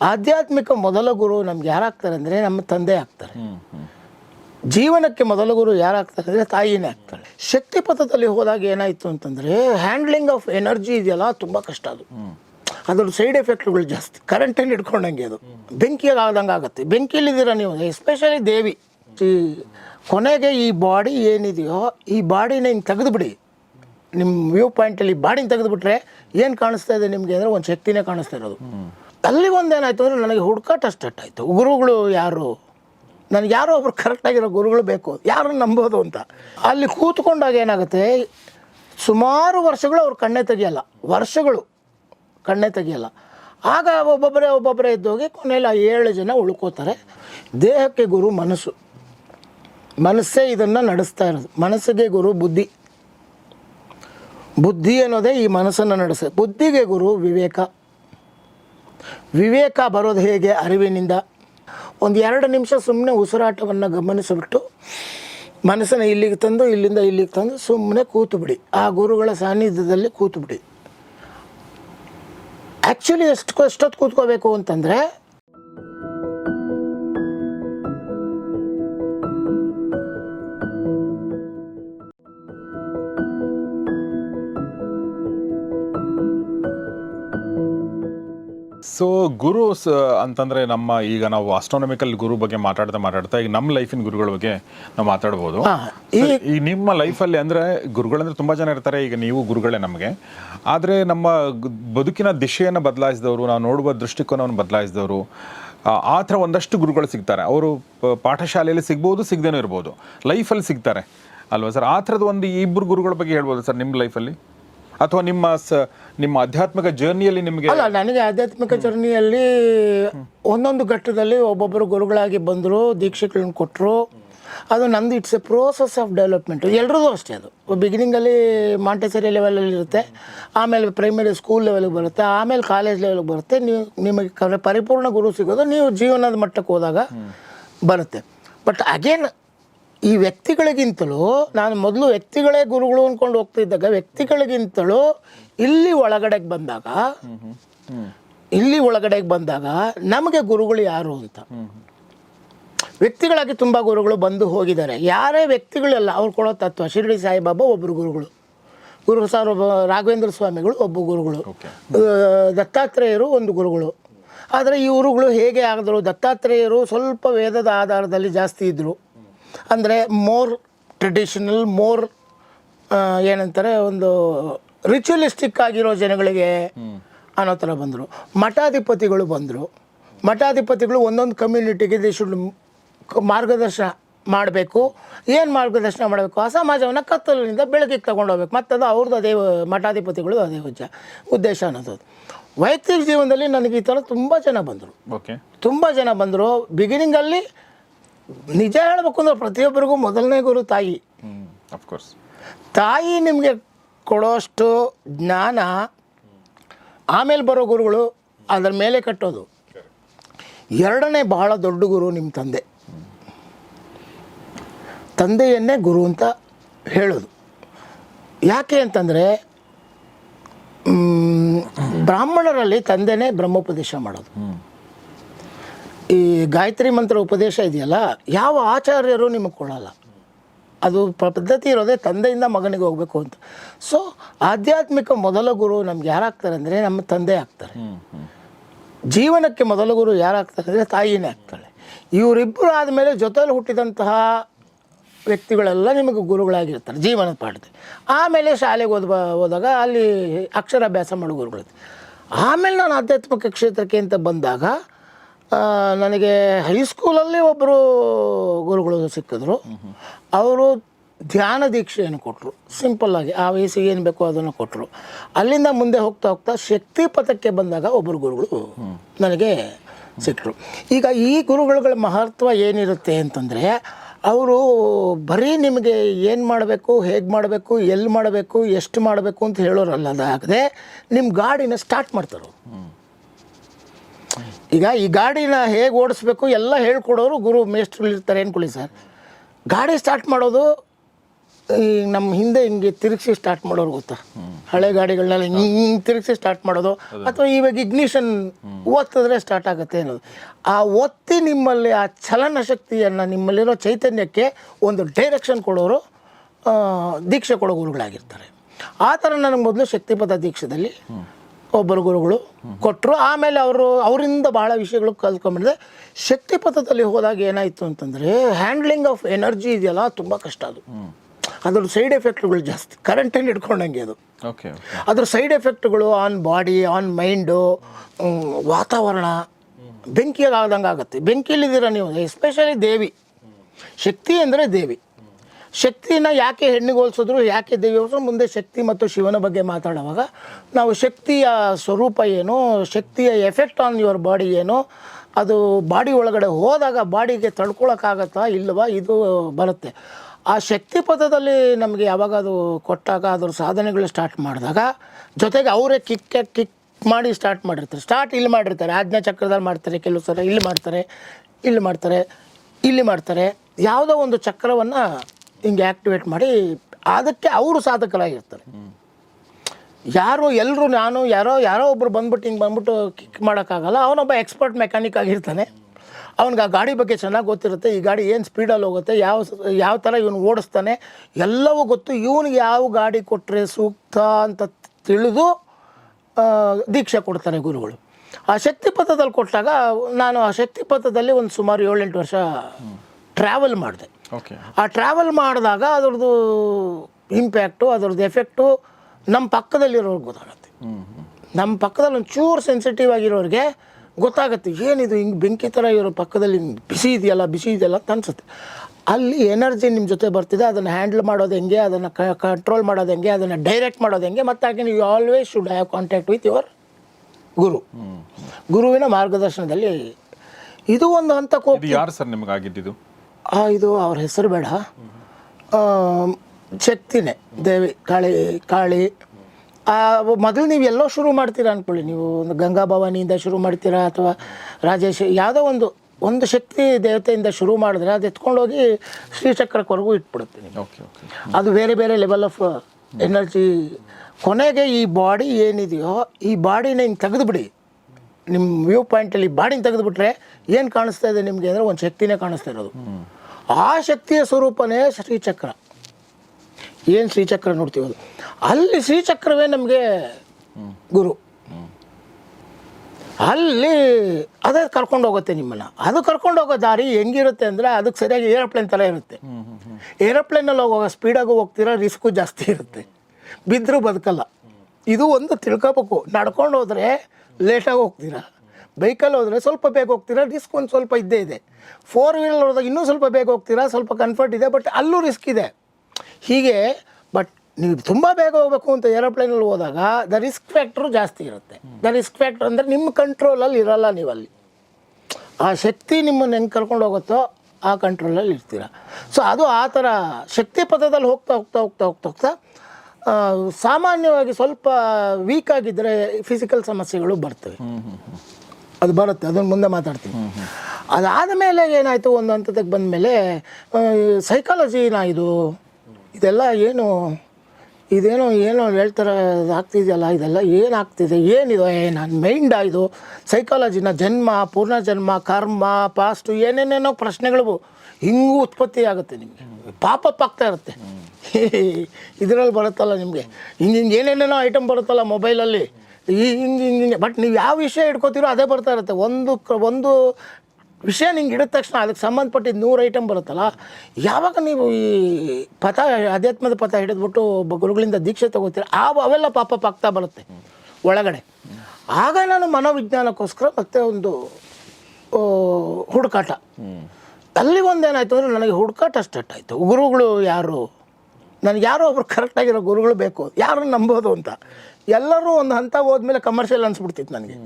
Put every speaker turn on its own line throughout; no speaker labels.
ಆಧ್ಯಾತ್ಮಿಕ ಮೊದಲ ಗುರು ನಮ್ಗೆ ಯಾರಾಗ್ತಾರೆ ಅಂದರೆ ನಮ್ಮ ತಂದೆ ಆಗ್ತಾರೆ. ಜೀವನಕ್ಕೆ ಮೊದಲ ಗುರು ಯಾರಾಗ್ತಾರೆ ಅಂದರೆ ತಾಯಿನೇ ಆಗ್ತಾಳೆ ಶಕ್ತಿ ಪಥದಲ್ಲಿ ಹೋದಾಗ ಏನಾಯಿತು ಅಂತಂದರೆ ಹ್ಯಾಂಡ್ಲಿಂಗ್ ಆಫ್ ಎನರ್ಜಿ ಇದೆಯಲ್ಲ ತುಂಬ ಕಷ್ಟ ಅದು. ಅದ್ರ ಸೈಡ್ ಎಫೆಕ್ಟ್ಗಳು ಜಾಸ್ತಿ. ಕರೆಂಟನ್ನು ಹಿಡ್ಕೊಂಡಂಗೆ ಅದು. ಬೆಂಕಿಯಾಗ ಆದಂಗೆ ಆಗುತ್ತೆ. ಬೆಂಕಿಯಲ್ಲಿದ್ದೀರ ನೀವು? ಎಸ್ಪೆಷಲಿ ದೇವಿ. ಈ ಕೊನೆಗೆ ಈ ಬಾಡಿ ಏನಿದೆಯೋ ಈ ಬಾಡಿನ ಹಿಂಗೆ ತೆಗೆದುಬಿಡಿ ನಿಮ್ಮ ವ್ಯೂ ಪಾಯಿಂಟಲ್ಲಿ ಬಾಡಿನ ತೆಗೆದುಬಿಟ್ರೆ ಏನು ಕಾಣಿಸ್ತಾ ಇದೆ ನಿಮಗೆ ಅಂದರೆ ಒಂದು ಶಕ್ತಿನೇ ಕಾಣಿಸ್ತಾ ಇರೋದು. ಅಲ್ಲಿ ಒಂದೇನಾಯ್ತು ಅಂದರೆ ನನಗೆ ಹುಡುಕಾಟ ಸ್ಟಾರ್ಟ್ ಆಯಿತು. ಗುರುಗಳು ಯಾರು? ನನಗೆ ಯಾರೋ ಒಬ್ರು ಕರೆಕ್ಟಾಗಿರೋ ಗುರುಗಳು ಬೇಕು. ಯಾರು ನಂಬೋದು ಅಂತ. ಅಲ್ಲಿ ಕೂತ್ಕೊಂಡಾಗ ಏನಾಗುತ್ತೆ? ಸುಮಾರು ವರ್ಷಗಳು ಅವ್ರು ಕಣ್ಣೇ ತೆಗಿಯಲ್ಲ. ವರ್ಷಗಳು ಕಣ್ಣೆ ತೆಗಿಯಲ್ಲ. ಆಗ ಒಬ್ಬೊಬ್ಬರೇ ಒಬ್ಬೊಬ್ಬರೇ ಇದ್ದೋಗಿ ಕೊನೆಯಲ್ಲಿ ಆ ಏಳು ಜನ ಉಳ್ಕೋತಾರೆ. ದೇಹಕ್ಕೆ ಗುರು ಮನಸ್ಸು. ಮನಸ್ಸೇ ಇದನ್ನು ನಡೆಸ್ತಾ ಇರೋದು. ಮನಸ್ಸಿಗೆ ಗುರು ಬುದ್ಧಿ. ಬುದ್ಧಿ ಅನ್ನೋದೇ ಈ ಮನಸ್ಸನ್ನು ನಡೆಸ ಬುದ್ಧಿಗೆ ಗುರು ವಿವೇಕ. ವಿವೇಕ ಬರೋದು ಹೇಗೆ ಅರಿವಿನಿಂದ? ಒಂದು ಎರಡು ನಿಮಿಷ ಸುಮ್ಮನೆ ಉಸಿರಾಟವನ್ನು ಗಮನಿಸಿಬಿಟ್ಟು ಮನಸ್ಸನ್ನು ಇಲ್ಲಿಗೆ ತಂದು, ಇಲ್ಲಿಂದ ಇಲ್ಲಿಗೆ ತಂದು ಸುಮ್ಮನೆ ಕೂತುಬಿಡಿ. ಆ ಗುರುಗಳ ಸಾನ್ನಿಧ್ಯದಲ್ಲಿ ಕೂತುಬಿಡಿ. ಆ್ಯಕ್ಚುಲಿ ಎಷ್ಟು ಎಷ್ಟೊತ್ತು ಕೂತ್ಕೋಬೇಕು ಅಂತಂದರೆ
ಸೊ ಗುರು ಅಂತಂದ್ರೆ ನಮ್ಮ ಈಗ ನಾವು ಅಸ್ಟ್ರಾನಮಿಕಲ್ ಗುರು ಬಗ್ಗೆ ಮಾತಾಡ್ತಾ ಮಾತಾಡ್ತಾ ಈಗ ನಮ್ಮ ಲೈಫಿನ ಗುರುಗಳ ಬಗ್ಗೆ ನಾವು ಮಾತಾಡ್ಬೋದು. ಈ ನಿಮ್ಮ ಲೈಫಲ್ಲಿ ಅಂದ್ರೆ ಗುರುಗಳಂದ್ರೆ ತುಂಬಾ ಜನ ಇರ್ತಾರೆ ಈಗ ನೀವು ಗುರುಗಳೇ ನಮಗೆ. ಆದ್ರೆ ನಮ್ಮ ಬದುಕಿನ ದಿಶೆಯನ್ನು ಬದಲಾಯಿಸಿದವರು ನಾವು ನೋಡುವ ದೃಷ್ಟಿಕೋನವನ್ನು ಬದಲಾಯಿಸಿದವರು ಆ ಥರ ಒಂದಷ್ಟು ಗುರುಗಳು ಸಿಗ್ತಾರೆ. ಅವರು ಪಾಠಶಾಲೆಯಲ್ಲಿ ಸಿಗ್ಬೋದು ಸಿಗದೇನೂ ಇರ್ಬೋದು. ಲೈಫಲ್ಲಿ ಸಿಗ್ತಾರೆ. ಅಲ್ವಾ ಸರ್? ಆ ಥರದ ಒಂದು ಇಬ್ಬರು ಗುರುಗಳ ಬಗ್ಗೆ ಹೇಳ್ಬೋದು ಸರ್ ನಿಮ್ಮ ಲೈಫಲ್ಲಿ ಅಥವಾ ನಿಮ್ಮ ಸ ನಿಮ್ಮ ಆಧ್ಯಾತ್ಮಿಕ ಜರ್ನಿಯಲ್ಲಿ ನಿಮಗೆ
ಅಲ್ಲ ನನಗೆ ಆಧ್ಯಾತ್ಮಿಕ ಜರ್ನಿಯಲ್ಲಿ ಒಂದೊಂದು ಘಟ್ಟದಲ್ಲಿ ಒಬ್ಬೊಬ್ಬರು ಗುರುಗಳಾಗಿ ಬಂದರು ದೀಕ್ಷೆಗಳನ್ನ ಕೊಟ್ಟರು ಅದು ನಂದು it's a process of development ಎಲ್ರದ್ದು ಅಷ್ಟೇ ಅದು. ಬಿಗಿನಿಂಗಲ್ಲಿ ಮಾಂಟೆಸರಿ ಲೆವೆಲಲ್ಲಿ ಇರುತ್ತೆ. ಆಮೇಲೆ ಪ್ರೈಮರಿ ಸ್ಕೂಲ್ ಲೆವೆಲ್ಗೆ ಬರುತ್ತೆ. ಆಮೇಲೆ ಕಾಲೇಜ್ ಲೆವೆಲ್ಗೆ ಬರುತ್ತೆ. ನೀವು ನಿಮಗೆ ಪರಿಪೂರ್ಣ ಗುರು ಸಿಗೋದು ನೀವು ಜೀವನದ ಮಟ್ಟಕ್ಕೆ ಹೋದಾಗ ಬರುತ್ತೆ. ಬಟ್ ಅಗೇನ್ ಈ ವ್ಯಕ್ತಿಗಳಿಗಿಂತಲೂ ನಾನು ಮೊದಲು ವ್ಯಕ್ತಿಗಳೇ ಗುರುಗಳು ಅಂದ್ಕೊಂಡು ಹೋಗ್ತಿದ್ದಾಗ ವ್ಯಕ್ತಿಗಳಿಗಿಂತಲೂ ಇಲ್ಲಿ ಒಳಗಡೆಗೆ ಬಂದಾಗ ಇಲ್ಲಿ ಒಳಗಡೆಗೆ ಬಂದಾಗ ನಮಗೆ ಗುರುಗಳು ಯಾರು ಅಂತ. ವ್ಯಕ್ತಿಗಳಾಗಿ ತುಂಬ ಗುರುಗಳು ಬಂದು ಹೋಗಿದ್ದಾರೆ. ಯಾರೇ ವ್ಯಕ್ತಿಗಳೆಲ್ಲ ಅವ್ರು ಕೊಡೋ ತತ್ವ ಶಿರಡಿ ಸಾಯಿಬಾಬಾ ಒಬ್ಬರು ಗುರುಗಳು. ಗುರು ಸಾರ್ ಒಬ್ಬ ರಾಘವೇಂದ್ರ ಸ್ವಾಮಿಗಳು ಒಬ್ಬ ಗುರುಗಳು. ದತ್ತಾತ್ರೇಯರು ಒಂದು ಗುರುಗಳು. ಆದರೆ ಇವರುಗಳು ಹೇಗೆ ಆಗಿದ್ರು ದತ್ತಾತ್ರೇಯರು ಸ್ವಲ್ಪ ವೇದದ ಆಧಾರದಲ್ಲಿ ಜಾಸ್ತಿ ಇದ್ದರು ಅಂದರೆ ಮೋರ್ ಟ್ರೆಡಿಷನಲ್ ಮೋರ್ ಏನಂತಾರೆ ಒಂದು ರಿಚುವಲಿಸ್ಟಿಕ್ ಆಗಿರೋ ಜನಗಳಿಗೆ ಅನ್ನೋ ಥರ ಬಂದರು. ಮಠಾಧಿಪತಿಗಳು ಬಂದರು. ಮಠಾಧಿಪತಿಗಳು ಒಂದೊಂದು ಕಮ್ಯುನಿಟಿಗೆ ದೇ ಶುಡ್ ಮಾರ್ಗದರ್ಶನ ಮಾಡಬೇಕು. ಏನು ಮಾರ್ಗದರ್ಶನ ಮಾಡಬೇಕು? ಆ ಸಮಾಜವನ್ನು ಕತ್ತಲಿನಿಂದ ಬೆಳಕಿಗೆ ತಗೊಂಡು ಹೋಗ್ಬೇಕು. ಅದು ಅವ್ರದ್ದು ಅದೇ ಮಠಾಧಿಪತಿಗಳು ಅದೇ ಉಜ್ಜ ಉದ್ದೇಶ ಅನ್ನೋದು. ವೈಯಕ್ತಿಕ ಜೀವನದಲ್ಲಿ ನನಗೆ ಈ ಥರ ತುಂಬ ಜನ ಬಂದರು.
ಓಕೆ
ತುಂಬ ಜನ ಬಂದರು. ಬಿಗಿನಿಂಗಲ್ಲಿ ನಿಜ ಹೇಳಬೇಕು ಅಂದ್ರೆ ಪ್ರತಿಯೊಬ್ಬರಿಗೂ ಮೊದಲನೇ ಗುರು ತಾಯಿ.
ಅಫ್ಕೋರ್ಸ್
ತಾಯಿ ನಿಮಗೆ ಕೊಡೋಷ್ಟು ಜ್ಞಾನ ಆಮೇಲೆ ಬರೋ ಗುರುಗಳು ಅದರ ಮೇಲೆ ಕಟ್ಟೋದು. ಎರಡನೇ ಬಹಳ ದೊಡ್ಡ ಗುರು ನಿಮ್ಮ ತಂದೆ. ತಂದೆಯನ್ನೇ ಗುರು ಅಂತ ಹೇಳೋದು. ಯಾಕೆ ಅಂತಂದರೆ ಬ್ರಾಹ್ಮಣರಲ್ಲಿ ತಂದೆನೇ ಬ್ರಹ್ಮೋಪದೇಶ ಮಾಡೋದು. ಈ ಗಾಯತ್ರಿ ಮಂತ್ರ ಉಪದೇಶ ಇದೆಯಲ್ಲ ಯಾವ ಆಚಾರ್ಯರು ನಿಮಗೆ ಕೊಡಲ್ಲ. ಅದು ಪದ್ಧತಿ ಇರೋದೇ ತಂದೆಯಿಂದ ಮಗನಿಗೆ ಹೋಗಬೇಕು ಅಂತ. ಸೊ ಆಧ್ಯಾತ್ಮಿಕ ಮೊದಲ ಗುರು ನಮ್ಗೆ ಯಾರಾಗ್ತಾರೆ ಅಂದರೆ ನಮ್ಮ ತಂದೆ ಆಗ್ತಾರೆ. ಜೀವನಕ್ಕೆ ಮೊದಲ ಗುರು ಯಾರಾಗ್ತಾರೆ ಅಂದರೆ ತಾಯಿನೇ ಆಗ್ತಾಳೆ. ಇವರಿಬ್ಬರು ಆದಮೇಲೆ ಜೊತೆಯಲ್ಲಿ ಹುಟ್ಟಿದಂತಹ ವ್ಯಕ್ತಿಗಳೆಲ್ಲ ನಿಮಗೆ ಗುರುಗಳಾಗಿರ್ತಾರೆ ಜೀವನದ ಪಾಠದಲ್ಲಿ. ಆಮೇಲೆ ಶಾಲೆಗೆ ಹೋದ ಹೋದಾಗ ಅಲ್ಲಿ ಅಕ್ಷರಾಭ್ಯಾಸ ಮಾಡೋ ಗುರುಗಳು ಆಮೇಲೆ ನಾನು ಆಧ್ಯಾತ್ಮಿಕ ಕ್ಷೇತ್ರಕ್ಕೆ ಅಂತ ಬಂದಾಗ ನನಗೆ ಹೈಸ್ಕೂಲಲ್ಲಿ ಒಬ್ಬರು ಗುರುಗಳು ಸಿಕ್ಕಿದ್ರು. ಅವರು ಧ್ಯಾನ ದೀಕ್ಷೆಯನ್ನು ಕೊಟ್ಟರು ಸಿಂಪಲ್ಲಾಗಿ ಆ ವಯಸ್ಸಿಗೆ ಏನು ಬೇಕೋ ಅದನ್ನು ಕೊಟ್ಟರು ಅಲ್ಲಿಂದ ಮುಂದೆ ಹೋಗ್ತಾ ಹೋಗ್ತಾ ಶಕ್ತಿ ಪಥಕ್ಕೆ ಬಂದಾಗ ಒಬ್ಬರು ಗುರುಗಳು ನನಗೆ ಸಿಕ್ಕರು ಈಗ ಈ ಗುರುಗಳ ಮಹತ್ವ ಏನಿರುತ್ತೆ ಅಂತಂದರೆ, ಅವರು ಬರೀ ನಿಮಗೆ ಏನು ಮಾಡಬೇಕು, ಹೇಗೆ ಮಾಡಬೇಕು ಎಲ್ಲಿ ಮಾಡಬೇಕು, ಎಷ್ಟು ಮಾಡಬೇಕು ಅಂತ ಹೇಳೋರಲ್ಲ, ಅದಾಗದೆ ನಿಮ್ಮ ಗಾಡಿನ ಸ್ಟಾರ್ಟ್ ಮಾಡ್ತಾರೆ. ಈಗ ಈ ಗಾಡಿನ ಹೇಗೆ ಓಡಿಸ್ಬೇಕು ಎಲ್ಲ ಹೇಳ್ಕೊಡೋರು ಗುರು ಮೇಷ್ಟ್ರು ಇರ್ತಾರೆ ಅನ್ಕೊಳ್ಳಿ ಸರ್? ಗಾಡಿ ಸ್ಟಾರ್ಟ್ ಮಾಡೋದು ಈ ನಮ್ಮ ಹಿಂದೆ ಹಿಂಗೆ ತಿರುಗಿಸಿ ಸ್ಟಾರ್ಟ್ ಮಾಡೋರು ಗೊತ್ತಾ? ಹಳೆ ಗಾಡಿಗಳನ್ನೆಲ್ಲ ಹಿಂಗೆ ತಿರುಗಿಸಿ ಸ್ಟಾರ್ಟ್ ಮಾಡೋದು ಅಥವಾ ಇವಾಗ ಇಗ್ನಿಷನ್ ಒತ್ತಿದ್ರೆ ಸ್ಟಾರ್ಟ್ ಆಗುತ್ತೆ ಅನ್ನೋದು. ಆ ಒತ್ತಿ ನಿಮ್ಮಲ್ಲಿ ಆ ಚಲನ ಶಕ್ತಿಯನ್ನು ನಿಮ್ಮಲ್ಲಿರೋ ಚೈತನ್ಯಕ್ಕೆ ಒಂದು ಡೈರೆಕ್ಷನ್ ಕೊಡೋರು ದೀಕ್ಷೆ ಕೊಡೋ ಗುರುಗಳಾಗಿರ್ತಾರೆ. ಆ ಥರ ನನಗೆ ಮೊದಲು ಶಕ್ತಿಪದ ದೀಕ್ಷೆದಲ್ಲಿ ಒಬ್ಬರು ಗುರುಗಳು ಕೊಟ್ಟರು ಆಮೇಲೆ ಅವರು ಅವರಿಂದ ಭಾಳ ವಿಷಯಗಳು ಕಲ್ತ್ಕೊಂಡ್ಬಿಟ್ಟಿದೆ ಶಕ್ತಿಪಥದಲ್ಲಿ ಹೋದಾಗ ಏನಾಯಿತು ಅಂತಂದರೆ ಹ್ಯಾಂಡ್ಲಿಂಗ್ ಆಫ್ ಎನರ್ಜಿ ಇದೆಯಲ್ಲ ತುಂಬ ಕಷ್ಟ ಅದು. ಅದ್ರ ಸೈಡ್ ಎಫೆಕ್ಟ್ಗಳು ಜಾಸ್ತಿ. ಕರೆಂಟಲ್ಲಿ ಹಿಡ್ಕೊಂಡಂಗೆ ಅದು.
ಓಕೆ
ಅದ್ರ ಸೈಡ್ ಎಫೆಕ್ಟ್ಗಳು ಆನ್ ಬಾಡಿ ಆನ್ ಮೈಂಡು ವಾತಾವರಣ ಬೆಂಕಿಯಾಗದಂಗೆ ಆಗುತ್ತೆ ಬೆಂಕಿಯಲ್ಲಿದ್ದೀರ ನೀವು? ಎಸ್ಪೆಷಲಿ ದೇವಿ. ಶಕ್ತಿ ಅಂದರೆ ದೇವಿ. ಶಕ್ತಿನ ಯಾಕೆ ಹೆಣ್ಣಿಗೆ ಹೋಲಿಸಿದ್ರು, ಯಾಕೆ ದೇವಿ ಮುಂದೆ ಶಕ್ತಿ ಮತ್ತು ಶಿವನ ಬಗ್ಗೆ ಮಾತಾಡುವಾಗ ನಾವು ಶಕ್ತಿಯ ಸ್ವರೂಪ ಏನು, ಶಕ್ತಿಯ ಎಫೆಕ್ಟ್ ಆನ್ ಯುವರ್ ಬಾಡಿ ಏನು, ಅದು ಬಾಡಿ ಒಳಗಡೆ ಹೋದಾಗ ಬಾಡಿಗೆ ತಡ್ಕೊಳಕ್ಕಾಗತ್ತಾ ಇಲ್ಲವಾ ಇದು ಬರುತ್ತೆ. ಆ ಶಕ್ತಿ ಪಥದಲ್ಲಿ ನಮಗೆ ಯಾವಾಗ ಅದು ಕೊಟ್ಟಾಗ, ಅದ್ರ ಸಾಧನೆಗಳು ಸ್ಟಾರ್ಟ್ ಮಾಡಿದಾಗ, ಜೊತೆಗೆ ಅವರೇ ಕಿಕ್ ಕಿಕ್ ಮಾಡಿ ಸ್ಟಾರ್ಟ್ ಮಾಡಿರ್ತಾರೆ. ಸ್ಟಾರ್ಟ್ ಇಲ್ಲಿ ಮಾಡಿರ್ತಾರೆ. ಆಜ್ಞಾ ಚಕ್ರದಲ್ಲಿ ಮಾಡ್ತಾರೆ, ಕೆಲವು ಸಲ ಇಲ್ಲಿ ಮಾಡ್ತಾರೆ ಇಲ್ಲಿ ಮಾಡ್ತಾರೆ ಇಲ್ಲಿ ಮಾಡ್ತಾರೆ. ಯಾವುದೋ ಒಂದು ಚಕ್ರವನ್ನು ಹಿಂಗೆ ಆ್ಯಕ್ಟಿವೇಟ್ ಮಾಡಿ ಅದಕ್ಕೆ ಅವರು ಸಾಧಕರಾಗಿರ್ತಾರೆ. ಯಾರು ಎಲ್ಲರೂ ನಾನು, ಯಾರೋ ಯಾರೋ ಒಬ್ರು ಬಂದ್ಬಿಟ್ಟು ಹಿಂಗೆ ಬಂದ್ಬಿಟ್ಟು ಕಿಕ್ ಮಾಡೋಕ್ಕಾಗಲ್ಲ, ಅವನೊಬ್ಬ ಎಕ್ಸ್ಪರ್ಟ್ ಮೆಕ್ಯಾನಿಕ್ ಆಗಿರ್ತಾನೆ. ಅವ್ನಿಗೆ ಆ ಗಾಡಿ ಬಗ್ಗೆ ಚೆನ್ನಾಗಿ ಗೊತ್ತಿರುತ್ತೆ, ಈ ಗಾಡಿ ಏನು ಸ್ಪೀಡಲ್ಲಿ ಹೋಗುತ್ತೆ, ಯಾವ ಯಾವ ಥರ ಇವನು ಓಡಿಸ್ತಾನೆ, ಎಲ್ಲವೂ ಗೊತ್ತು. ಇವನಿಗೆ ಯಾವ ಗಾಡಿ ಕೊಟ್ಟರೆ ಸೂಕ್ತ ಅಂತ ತಿಳಿದು ದೀಕ್ಷೆ ಕೊಡ್ತಾನೆ ಗುರುಗಳು. ಆ ಶಕ್ತಿ ಪಥದಲ್ಲಿ ಕೊಟ್ಟಾಗ ನಾನು ಆ ಶಕ್ತಿ ಪಥದಲ್ಲಿ ಒಂದು ಸುಮಾರು ಏಳೆಂಟು ವರ್ಷ ಟ್ರಾವೆಲ್ ಮಾಡಿದೆ. ಆ ಟ್ರಾವೆಲ್ ಮಾಡಿದಾಗ ಅದ್ರದ್ದು ಇಂಪ್ಯಾಕ್ಟು ಅದ್ರದ್ದು ಎಫೆಕ್ಟು ನಮ್ಮ ಪಕ್ಕದಲ್ಲಿರೋರ್ಗೆ ಗೊತ್ತಾಗುತ್ತೆ. ನಮ್ಮ ಪಕ್ಕದಲ್ಲಿ ಒಂದು ಚೂರು ಸೆನ್ಸಿಟಿವ್ ಆಗಿರೋರಿಗೆ ಗೊತ್ತಾಗುತ್ತೆ. ಏನಿದು ಹಿಂಗೆ ಬೆಂಕಿ ಥರ ಇರೋ ಪಕ್ಕದಲ್ಲಿ ಹಿಂಗ್ ಬಿಸಿ ಇದೆಯಲ್ಲ ಬಿಸಿ ಇದೆಯಲ್ಲ ಅಂತ ಅನ್ಸುತ್ತೆ. ಅಲ್ಲಿ ಎನರ್ಜಿ ನಿಮ್ಮ ಜೊತೆ ಬರ್ತಿದೆ ಅದನ್ನು ಹ್ಯಾಂಡಲ್ ಮಾಡೋದು ಹೆಂಗೆ ಅದನ್ನು ಕಂಟ್ರೋಲ್ ಮಾಡೋದು ಹೆಂಗೆ ಅದನ್ನು ಡೈರೆಕ್ಟ್ ಮಾಡೋದು ಹೆಂಗೆ ಮತ್ತು ಹಾಗೆ ನೀವು always should have contact with your guru. ಗುರುವಿನ ಮಾರ್ಗದರ್ಶನದಲ್ಲಿ ಇದು ಒಂದು ಹಂತಕ್ಕೆ ಹೋಗಿ
ಯಾರು ಸರ್ ನಿಮ್ಗೆ ಆಗಿದ್ದಿದ್ದು
ಆ, ಇದು ಅವ್ರ ಹೆಸರು ಬೇಡ. ಶಕ್ತಿನೇ ದೇವಿ ಕಾಳಿ ಕಾಳಿ. ಆ, ಮೊದಲು ನೀವು ಎಲ್ಲೋ ಶುರು ಮಾಡ್ತೀರಾ ಅಂದ್ಕೊಳ್ಳಿ ನೀವು ಒಂದು ಗಂಗಾ ಭವಾನಿಯಿಂದ ಶುರು ಮಾಡ್ತೀರಾ ಅಥವಾ ರಾಜೇಶ್ ಯಾವುದೋ ಒಂದು ಒಂದು ಶಕ್ತಿ ದೇವತೆಯಿಂದ ಶುರು ಮಾಡಿದ್ರೆ ಅದು ಎತ್ಕೊಂಡೋಗಿ ಶ್ರೀಚಕ್ರಕ್ವರೆಗೂ ಇಟ್ಬಿಡುತ್ತೆ
ಓಕೆ
ಅದು ಬೇರೆ ಬೇರೆ ಲೆವೆಲ್ ಆಫ್ ಎನರ್ಜಿ ಕೊನೆಗೆ ಈ ಬಾಡಿ ಏನಿದೆಯೋ ಈ ಬಾಡಿನ ಹಿಂಗೆ ತೆಗೆದುಬಿಡಿ. ನಿಮ್ಮ ವ್ಯೂ ಪಾಯಿಂಟಲ್ಲಿ ಬಾಡಿನ ತೆಗೆದುಬಿಟ್ರೆ ಏನು ಕಾಣಿಸ್ತಾ ಇದೆ ನಿಮಗೆ ಅಂದರೆ ಒಂದು ಶಕ್ತಿನೇ ಕಾಣಿಸ್ತಾ ಇರೋದು. ಆ ಶಕ್ತಿಯ ಸ್ವರೂಪನೇ ಶ್ರೀಚಕ್ರ. ಏನು ಶ್ರೀಚಕ್ರ ನೋಡ್ತೀವಲ್ಲ ಅಲ್ಲಿ ಶ್ರೀಚಕ್ರವೇ ನಮಗೆ ಗುರು. ಅಲ್ಲಿ ಅದೇ ಕರ್ಕೊಂಡು ಹೋಗುತ್ತೆ ನಿಮ್ಮನ್ನು. ಅದು ಕರ್ಕೊಂಡು ಹೋಗೋ ದಾರಿ ಹೆಂಗಿರುತ್ತೆ ಅಂದರೆ ಅದಕ್ಕೆ ಸರಿಯಾಗಿ ಏರೋಪ್ಲೇನ್ ಥರ ಇರುತ್ತೆ. ಏರೋಪ್ಲೇನಲ್ಲಿ ಹೋಗುವಾಗ ಸ್ಪೀಡಾಗಿ ಹೋಗ್ತೀರಾ, ರಿಸ್ಕು ಜಾಸ್ತಿ ಇರುತ್ತೆ. ಬಿದ್ದರೂ ಬದುಕಲ್ಲ. ಇದು ಒಂದು ತಿಳ್ಕೊಬೇಕು. ನಡ್ಕೊಂಡು ಹೋದರೆ ಲೇಟಾಗಿ ಹೋಗ್ತೀರಾ. ಬೈಕಲ್ಲಿ ಹೋದರೆ ಸ್ವಲ್ಪ ಬೇಗ ಹೋಗ್ತೀರಾ, ರಿಸ್ಕ್ ಒಂದು ಸ್ವಲ್ಪ ಇದ್ದೇ ಇದೆ. ಫೋರ್ ವೀಲರ್ ಹೋದಾಗ ಇನ್ನೂ ಸ್ವಲ್ಪ ಬೇಗ ಹೋಗ್ತೀರಾ? ಸ್ವಲ್ಪ ಕಂಫರ್ಟ್ ಇದೆ ಬಟ್ ಅಲ್ಲೂ ರಿಸ್ಕ್ ಇದೆ. ಹೀಗೆ ಬಟ್ ನೀವು ತುಂಬ ಬೇಗ ಹೋಗಬೇಕು ಅಂತ ಏರೋಪ್ಲೇನಲ್ಲಿ ಹೋದಾಗ ದ ರಿಸ್ಕ್ ಫ್ಯಾಕ್ಟ್ರು ಜಾಸ್ತಿ ಇರುತ್ತೆ. ದ ರಿಸ್ಕ್ ಫ್ಯಾಕ್ಟ್ರ್ ಅಂದರೆ ನಿಮ್ಮ ಕಂಟ್ರೋಲಲ್ಲಿ ಇರಲ್ಲ ನೀವಲ್ಲಿ. ಆ ಶಕ್ತಿ ನಿಮ್ಮನ್ನು ಹೆಂಗೆ ಕರ್ಕೊಂಡು ಹೋಗುತ್ತೋ ಆ ಕಂಟ್ರೋಲಲ್ಲಿ ಇರ್ತೀರ. ಸೊ ಅದು ಆ ಥರ ಶಕ್ತಿ ಪಥದಲ್ಲಿ ಹೋಗ್ತಾ ಹೋಗ್ತಾ ಹೋಗ್ತಾ ಹೋಗ್ತಾ ಹೋಗ್ತಾ ಸಾಮಾನ್ಯವಾಗಿ ಸ್ವಲ್ಪ ವೀಕ್ ಆಗಿದ್ದರೆ ಫಿಸಿಕಲ್ ಸಮಸ್ಯೆಗಳು ಬರ್ತವೆ. ಅದು ಬರುತ್ತೆ ಅದನ್ನು ಮುಂದೆ ಮಾತಾಡ್ತೀನಿ. ಅದಾದ ಮೇಲೆ ಏನಾಯಿತು ಒಂದು ಹಂತದಕ್ಕೆ ಬಂದ ಮೇಲೆ ಸೈಕಾಲಜಿನ ಇದು ಇದೆಲ್ಲ ಏನು ಇದೇನೋ ಏನೋ ಹೇಳ್ತಾರೆ ಆಗ್ತಿದೆಯಲ್ಲ ಇದೆಲ್ಲ ಏನಾಗ್ತಿದೆ ಏನಿದು ಏ ಮೈಂಡ್ ಇದು? ಸೈಕಾಲಜಿನ ಜನ್ಮ ಪೂರ್ಣಜನ್ಮ ಕರ್ಮ ಪಾಸ್ಟು ಏನೇನೇನೋ ಪ್ರಶ್ನೆಗಳು ಹಿಂಗೂ ಉತ್ಪತ್ತಿ ಆಗುತ್ತೆ ನಿಮಗೆ. ಪಾಪಪ್ ಆಗ್ತಾ ಇರುತ್ತೆ. ಇದರಲ್ಲಿ ಬರುತ್ತಲ್ಲ ನಿಮಗೆ. ಹಿಂಗೆ ಏನೇನೇನೋ ಐಟಮ್ ಬರುತ್ತಲ್ಲ ಮೊಬೈಲಲ್ಲಿ ಈ ಹಿಂಗೆ ಹಿಂಗೆ ಬಟ್ ನೀವು ಯಾವ ವಿಷಯ ಹಿಡ್ಕೋತೀರೋ ಅದೇ ಬರ್ತಾ ಇರುತ್ತೆ. ಒಂದು ಕ- ಒಂದು ವಿಷಯ ನಿಂಗೆ ಇಡಿದ ತಕ್ಷಣ ಅದಕ್ಕೆ ಸಂಬಂಧಪಟ್ಟಿದ್ದು ನೂರು ಐಟಮ್ ಬರುತ್ತಲ್ಲ, ಯಾವಾಗ ನೀವು ಈ ಪಥ, ಅಧ್ಯಾತ್ಮದ ಪಥ ಹಿಡಿದ್ಬಿಟ್ಟು ಒಬ್ಬ ಗುರುಗಳಿಂದ ದೀಕ್ಷೆ ತಗೋತೀರ ಆ ಅವೆಲ್ಲ ಪಾಪ ಆಗ್ತಾ ಬರುತ್ತೆ ಒಳಗಡೆ. ಆಗ ನಾನು ಮನೋವಿಜ್ಞಾನಕ್ಕೋಸ್ಕರ ಮತ್ತೆ ಒಂದು ಹುಡುಕಾಟ. ಅಲ್ಲಿ ಒಂದೇನಾಯ್ತು ಅಂದರೆ ನನಗೆ ಹುಡುಕಾಟ ಸ್ಟಾರ್ಟ್ ಆಯಿತು. ಗುರುಗಳು ಯಾರು? ನನಗೆ ಯಾರೋ ಒಬ್ರು ಕರೆಕ್ಟಾಗಿರೋ ಗುರುಗಳು ಬೇಕು. ಯಾರನ್ನು ನಂಬೋದು ಅಂತ. ಎಲ್ಲರೂ ಒಂದು ಹಂತ ಹೋದ್ಮೇಲೆ ಕಮರ್ಷಿಯಲ್ ಅನ್ಸ್ಬಿಡ್ತಿತ್ತು ನನಗೆ.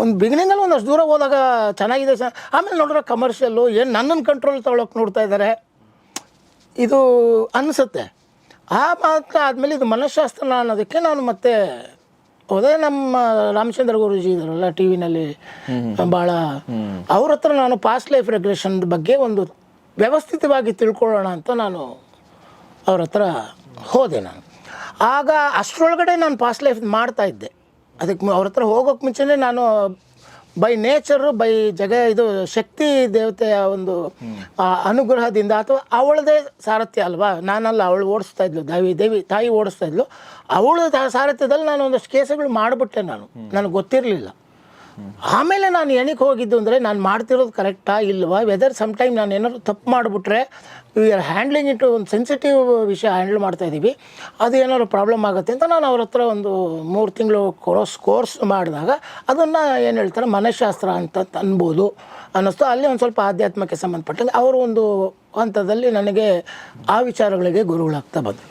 ಒಂದು ಬಿಗಿನಿಂಗಲ್ಲಿ ಒಂದಷ್ಟು ದೂರ ಹೋದಾಗ ಚೆನ್ನಾಗಿದೆ ಸರ್ ಆಮೇಲೆ ನೋಡಿದ್ರೆ ಕಮರ್ಷಿಯಲ್ಲು ಏನು ನನ್ನನ್ನು ಕಂಟ್ರೋಲ್ ತೊಗೊಳಕ್ಕೆ ನೋಡ್ತಾ ಇದ್ದಾರೆ ಇದು ಅನಿಸುತ್ತೆ. ಆ ಮಾತ್ರ ಆದಮೇಲೆ ಇದು ಮನಃಶಾಸ್ತ್ರ ಅನ್ನೋದಕ್ಕೆ ನಾನು ಮತ್ತೆ ಹೋದೆ ನಮ್ಮ ರಾಮಚಂದ್ರ ಗುರೂಜಿ ಇದ್ರಲ್ಲ ಟಿ ವಿನಲ್ಲಿ ಭಾಳ. ಅವ್ರ ಹತ್ರ ನಾನು ಪಾಸ್ಟ್ ಲೈಫ್ ರೆಗ್ಯುಲೇಷನ್ ಬಗ್ಗೆ ಒಂದು ವ್ಯವಸ್ಥಿತವಾಗಿ ತಿಳ್ಕೊಳ್ಳೋಣ ಅಂತ ನಾನು ಅವ್ರ ಹತ್ರ ಹೋದೆ ನಾನು. ಆಗ ಅಷ್ಟರೊಳಗಡೆ ನಾನು ಪಾಸ್ಟ್ ಲೈಫ್ ಮಾಡ್ತಾ ಇದ್ದೆ. ಅದಕ್ಕೆ ಅವ್ರ ಹತ್ರ ಹೋಗೋಕ್ಕೆ ಮುಂಚೆನೇ ನಾನು ಬೈ ನೇಚರು ಬೈ ಜಗ, ಇದು ಶಕ್ತಿ ದೇವತೆಯ ಒಂದು ಅನುಗ್ರಹದಿಂದ ಅಥವಾ ಅವಳದೇ ಸಾರಥ್ಯ ಅಲ್ವಾ? ನಾನಲ್ಲ, ಅವಳು ಓಡಿಸ್ತಾ ಇದ್ಲು, ದೇವಿ ದೇವಿ, ತಾಯಿ ಓಡಿಸ್ತಾ ಇದ್ಲು. ಅವಳ ಸಾರಥ್ಯದಲ್ಲಿ ನಾನು ಒಂದಷ್ಟು ಕೇಸುಗಳು ಮಾಡಿಬಿಟ್ಟೆ ನಾನು. ನನಗೆ ಗೊತ್ತಿರಲಿಲ್ಲ. ಆಮೇಲೆ ನಾನು ಎಣಿಕೆ ಹೋಗಿದ್ದು ಅಂದರೆ ನಾನು ಮಾಡ್ತಿರೋದು ಕರೆಕ್ಟಾ ಇಲ್ವಾ? ವೆದರ್ ಸಮ್ಟೈಮ್ ನಾನು ಏನಾದ್ರು ತಪ್ಪು ಮಾಡಿಬಿಟ್ರೆ ವಿ ಆರ್ ಹ್ಯಾಂಡ್ಲಿಂಗ್ ಇಟ್ಟು ಒಂದು ಸೆನ್ಸಿಟಿವ್ ವಿಷಯ ಹ್ಯಾಂಡಲ್ ಮಾಡ್ತಾ ಇದ್ದೀವಿ ಅದು ಏನಾದ್ರು ಪ್ರಾಬ್ಲಮ್ ಆಗುತ್ತೆ ಅಂತ ನಾನು ಅವ್ರ ಹತ್ರ ಒಂದು ಮೂರು ತಿಂಗಳು ಕೋರ್ಸ್ ಕೋರ್ಸ್ ಮಾಡಿದಾಗ ಅದನ್ನು ಏನು ಹೇಳ್ತಾರೆ ಮನಃಶಾಸ್ತ್ರ ಅಂತ ಅನ್ಬೋದು ಅನ್ನಿಸ್ತು. ಅಲ್ಲಿ ಒಂದು ಸ್ವಲ್ಪ ಆಧ್ಯಾತ್ಮಕ್ಕೆ ಸಂಬಂಧಪಟ್ಟಂಗೆ ಅವರು ಒಂದು ಹಂತದಲ್ಲಿ ನನಗೆ ಆ ವಿಚಾರಗಳಿಗೆ ಗುರುಗಳಾಗ್ತಾ ಬಂದರು.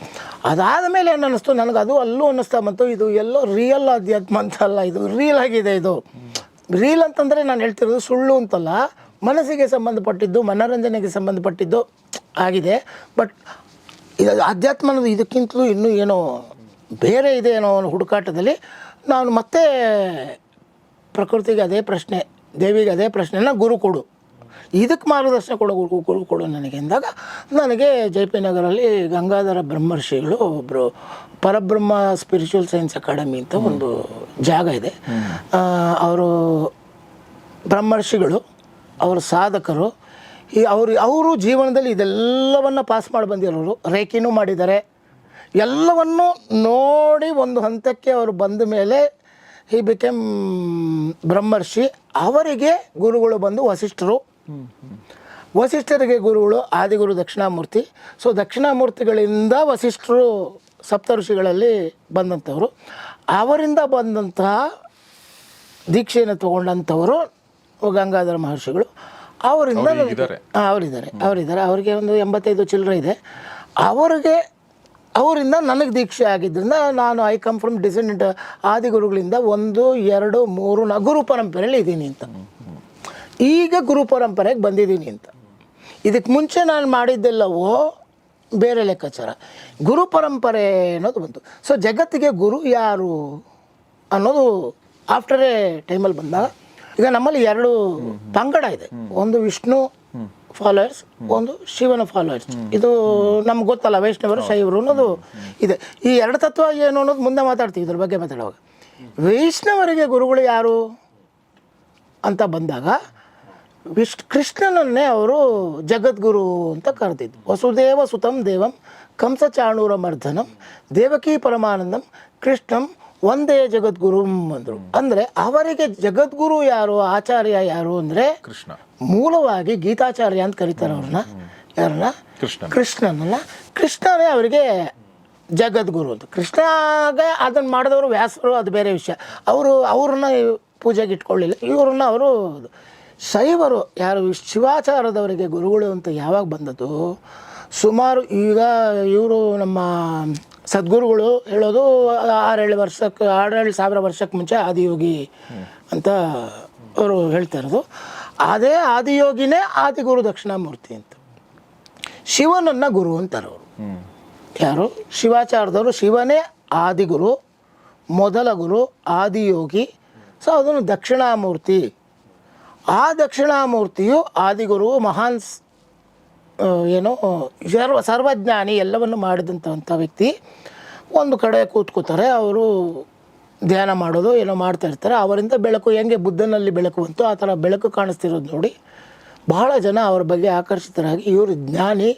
ಅದಾದ ಮೇಲೆ ಏನು ಅನ್ನಿಸ್ತು, ನನಗೆ ಅದು ಅಲ್ಲೂ ಅನ್ನಿಸ್ತಾ ಬಂತು. ಇದು ಎಲ್ಲೋ ರಿಯಲ್ ಆಧ್ಯಾತ್ಮ ಅಂತ ಅಲ್ಲ, ಇದು ರಿಯಲ್ ಆಗಿದೆ ಇದು. ರೀಲ್ ಅಂತಂದರೆ ನಾನು ಹೇಳ್ತಿರೋದು ಸುಳ್ಳು ಅಂತಲ್ಲ, ಮನಸ್ಸಿಗೆ ಸಂಬಂಧಪಟ್ಟಿದ್ದು, ಮನೋರಂಜನೆಗೆ ಸಂಬಂಧಪಟ್ಟಿದ್ದು ಆಗಿದೆ. ಬಟ್ ಇದು ಆಧ್ಯಾತ್ಮ ಅನ್ನೋದು ಇದಕ್ಕಿಂತಲೂ ಇನ್ನೂ ಏನೋ ಬೇರೆ ಇದೆ ಅನ್ನೋ ಒಂದು ಹುಡುಕಾಟದಲ್ಲಿ ನಾನು ಮತ್ತೆ ಪ್ರಕೃತಿಗೆ ಅದೇ ಪ್ರಶ್ನೆ ದೇವಿಗೆ ಅದೇ ಪ್ರಶ್ನೆನ ಗುರು ಕೊಡು. ಇದಕ್ಕೆ ಮಾರ್ಗದರ್ಶನ ಕೊಡೋ ಗುರು ಗುರು ಕೊಡು ನನಗೆ ಅಂದಾಗ ನನಗೆ ಜೆ ಪಿ ನಗರಲ್ಲಿ ಗಂಗಾಧರ ಬ್ರಹ್ಮರ್ಷಿಗಳು ಒಬ್ಬರು ಪರಬ್ರಹ್ಮ ಸ್ಪಿರಿಚುವಲ್ ಸೈನ್ಸ್ ಅಕಾಡೆಮಿ ಅಂತ ಒಂದು ಜಾಗ ಇದೆ. ಅವರು ಬ್ರಹ್ಮರ್ಷಿಗಳು ಅವರ ಸಾಧಕರು ಈ ಅವರು ಅವರು ಜೀವನದಲ್ಲಿ ಇದೆಲ್ಲವನ್ನು ಪಾಸ್ ಮಾಡಿ ಬಂದಿರೋರು, ರೇಖಿನೂ ಮಾಡಿದ್ದಾರೆ. ಎಲ್ಲವನ್ನು ನೋಡಿ ಒಂದು ಹಂತಕ್ಕೆ ಅವರು ಬಂದ ಮೇಲೆ ಈ ಬಿಕೆಮ್ ಬ್ರಹ್ಮರ್ಷಿ. ಅವರಿಗೆ ಗುರುಗಳು ಬಂದು ವಸಿಷ್ಠರು. ವಸಿಷ್ಠರಿಗೆ ಗುರುಗಳು ಆದಿಗುರು ದಕ್ಷಿಣಾಮೂರ್ತಿ. ಸೊ ದಕ್ಷಿಣಾಮೂರ್ತಿಗಳಿಂದ ವಸಿಷ್ಠರು ಸಪ್ತ ಋಷಿಗಳಲ್ಲಿ ಬಂದಂಥವರು. ಅವರಿಂದ ಬಂದಂತಹ ದೀಕ್ಷೆಯನ್ನು ತಗೊಂಡಂಥವರು ಗಂಗಾಧರ ಮಹರ್ಷಿಗಳು. ಅವರಿಂದ
ಅವ್ರು
ಅವರಿದ್ದಾರೆ ಅವರಿದ್ದಾರೆ. ಅವರಿಗೆ ಒಂದು ಎಂಬತ್ತೈದು ಚಿಲ್ಲರೆ ಇದೆ. ಅವರಿಗೆ ಅವರಿಂದ ನನಗೆ ದೀಕ್ಷೆ ಆಗಿದ್ದರಿಂದ ನಾನು ಐ ಕಮ್ ಫ್ರಮ್ ಡಿಸೆಂಡೆಂಟ್ ಆದಿಗುರುಗಳಿಂದ ಒಂದು ಎರಡು ಮೂರು ನಾ ಗುರು ಪರಂಪರೆಯಲ್ಲಿ ಇದ್ದೀನಿ ಅಂತ. ಈಗ ಗುರು ಪರಂಪರೆಗೆ ಬಂದಿದ್ದೀನಿ ಅಂತ. ಇದಕ್ಕೆ ಮುಂಚೆ ನಾನು ಮಾಡಿದ್ದೆಲ್ಲವೋ ಬೇರೆ ಲೆಕ್ಕಾಚಾರ. ಗುರು ಪರಂಪರೆ ಅನ್ನೋದು ಬಂತು. ಸೊ ಜಗತ್ತಿಗೆ ಗುರು ಯಾರು ಅನ್ನೋದು ಆಫ್ಟರ್ ಎ ಟೈಮಲ್ಲಿ ಬಂದಾಗ ಈಗ ನಮ್ಮಲ್ಲಿ ಎರಡು ಪಂಗಡ ಇದೆ. ಒಂದು ವಿಷ್ಣು ಫಾಲೋಯರ್ಸ್ ಒಂದು ಶಿವನ ಫಾಲೋಯರ್ಸ್ ಇದು ನಮ್ಗೆ ಗೊತ್ತಲ್ಲ, ವೈಷ್ಣವರು, ಶೈವರು ಅನ್ನೋದು ಇದೆ. ಈ ಎರಡು ತತ್ವ ಏನು ಅನ್ನೋದು ಮುಂದೆ ಮಾತಾಡ್ತೀವಿ ಇದ್ರ ಬಗ್ಗೆ ಮಾತಾಡುವಾಗ. ವೈಷ್ಣವರಿಗೆ ಗುರುಗಳು ಯಾರು ಅಂತ ಬಂದಾಗ ವಿಶ್ ಕೃಷ್ಣನನ್ನೇ ಅವರು ಜಗದ್ಗುರು ಅಂತ ಕರೆದಿದ್ದು. ವಸುದೇವ ಸುತಂ ದೇವಂ ಕಂಸ ಚಾಣೂರ ಮರ್ಧನಂ ದೇವಕಿ ಪರಮಾನಂದಂ ಕೃಷ್ಣಂ ಒಂದೇ ಜಗದ್ಗುರು ಅಂದ್ರು. ಅಂದರೆ ಅವರಿಗೆ ಜಗದ್ಗುರು ಯಾರು ಆಚಾರ್ಯ ಯಾರು ಅಂದರೆ
ಕೃಷ್ಣ.
ಮೂಲವಾಗಿ ಗೀತಾಚಾರ್ಯ ಅಂತ ಕರೀತಾರೆ ಅವ್ರನ್ನ. ಯಾರನ್ನ?
ಕೃಷ್ಣ
ಕೃಷ್ಣನನ್ನ ಕೃಷ್ಣನೇ ಅವರಿಗೆ ಜಗದ್ಗುರು ಅಂತ. ಕೃಷ್ಣಗೆ ಅದನ್ನು ಮಾಡಿದವರು ವ್ಯಾಸರು ಅದು ಬೇರೆ ವಿಷಯ. ಅವರು ಅವ್ರನ್ನ ಪೂಜೆಗೆ ಇಟ್ಕೊಳ್ಳಿಲ್ಲ. ಇವ್ರನ್ನ ಅವರು ಶೈವರು ಯಾರು? ಶಿವಾಚಾರದವರಿಗೆ ಗುರುಗಳು ಅಂತ ಯಾವಾಗ ಬಂದದ್ದು? ಸುಮಾರು ಈಗ ಇವರು ನಮ್ಮ ಸದ್ಗುರುಗಳು ಹೇಳೋದು ಆರೇಳು ವರ್ಷಕ್ಕೆ, ಆರೇಳು ಸಾವಿರ ವರ್ಷಕ್ಕೆ ಮುಂಚೆ ಆದಿಯೋಗಿ ಅಂತ ಅವರು ಹೇಳ್ತಾ ಇರೋದು. ಅದೇ ಆದಿಯೋಗಿನೇ ಆದಿಗುರು ದಕ್ಷಿಣಾಮೂರ್ತಿ ಅಂತ. ಶಿವನನ್ನ ಗುರು ಅಂತಾರೆ ಅವರು. ಯಾರು? ಶಿವಾಚಾರ್ಯದವರು ಶಿವನೇ ಆದಿಗುರು, ಮೊದಲ ಗುರು, ಆದಿಯೋಗಿ. ಸೊ ಅದನ್ನು ದಕ್ಷಿಣಾಮೂರ್ತಿ. ಆ ದಕ್ಷಿಣಾಮೂರ್ತಿಯು ಆದಿಗುರು, ಮಹಾನ್ ಏನೋ ಸರ್ವ ಸರ್ವಜ್ಞಾನಿ ಎಲ್ಲವನ್ನು ಮಾಡಿದಂಥ ವ್ಯಕ್ತಿ ಒಂದು ಕಡೆ ಕೂತ್ಕೋತಾರೆ ಅವರು ಧ್ಯಾನ ಮಾಡೋದು ಏನೋ ಮಾಡ್ತಾ ಇರ್ತಾರೆ. ಅವರಿಂದ ಬೆಳಕು ಹೆಂಗೆ ಬುದ್ಧನಲ್ಲಿ ಬೆಳಕು ಬಂತು ಆ ಥರ ಬೆಳಕು ಕಾಣಿಸ್ತಿರೋದು ನೋಡಿ ಬಹಳ ಜನ ಅವ್ರ ಬಗ್ಗೆ ಆಕರ್ಷಿತರಾಗಿ ಇವರು ಜ್ಞಾನಿ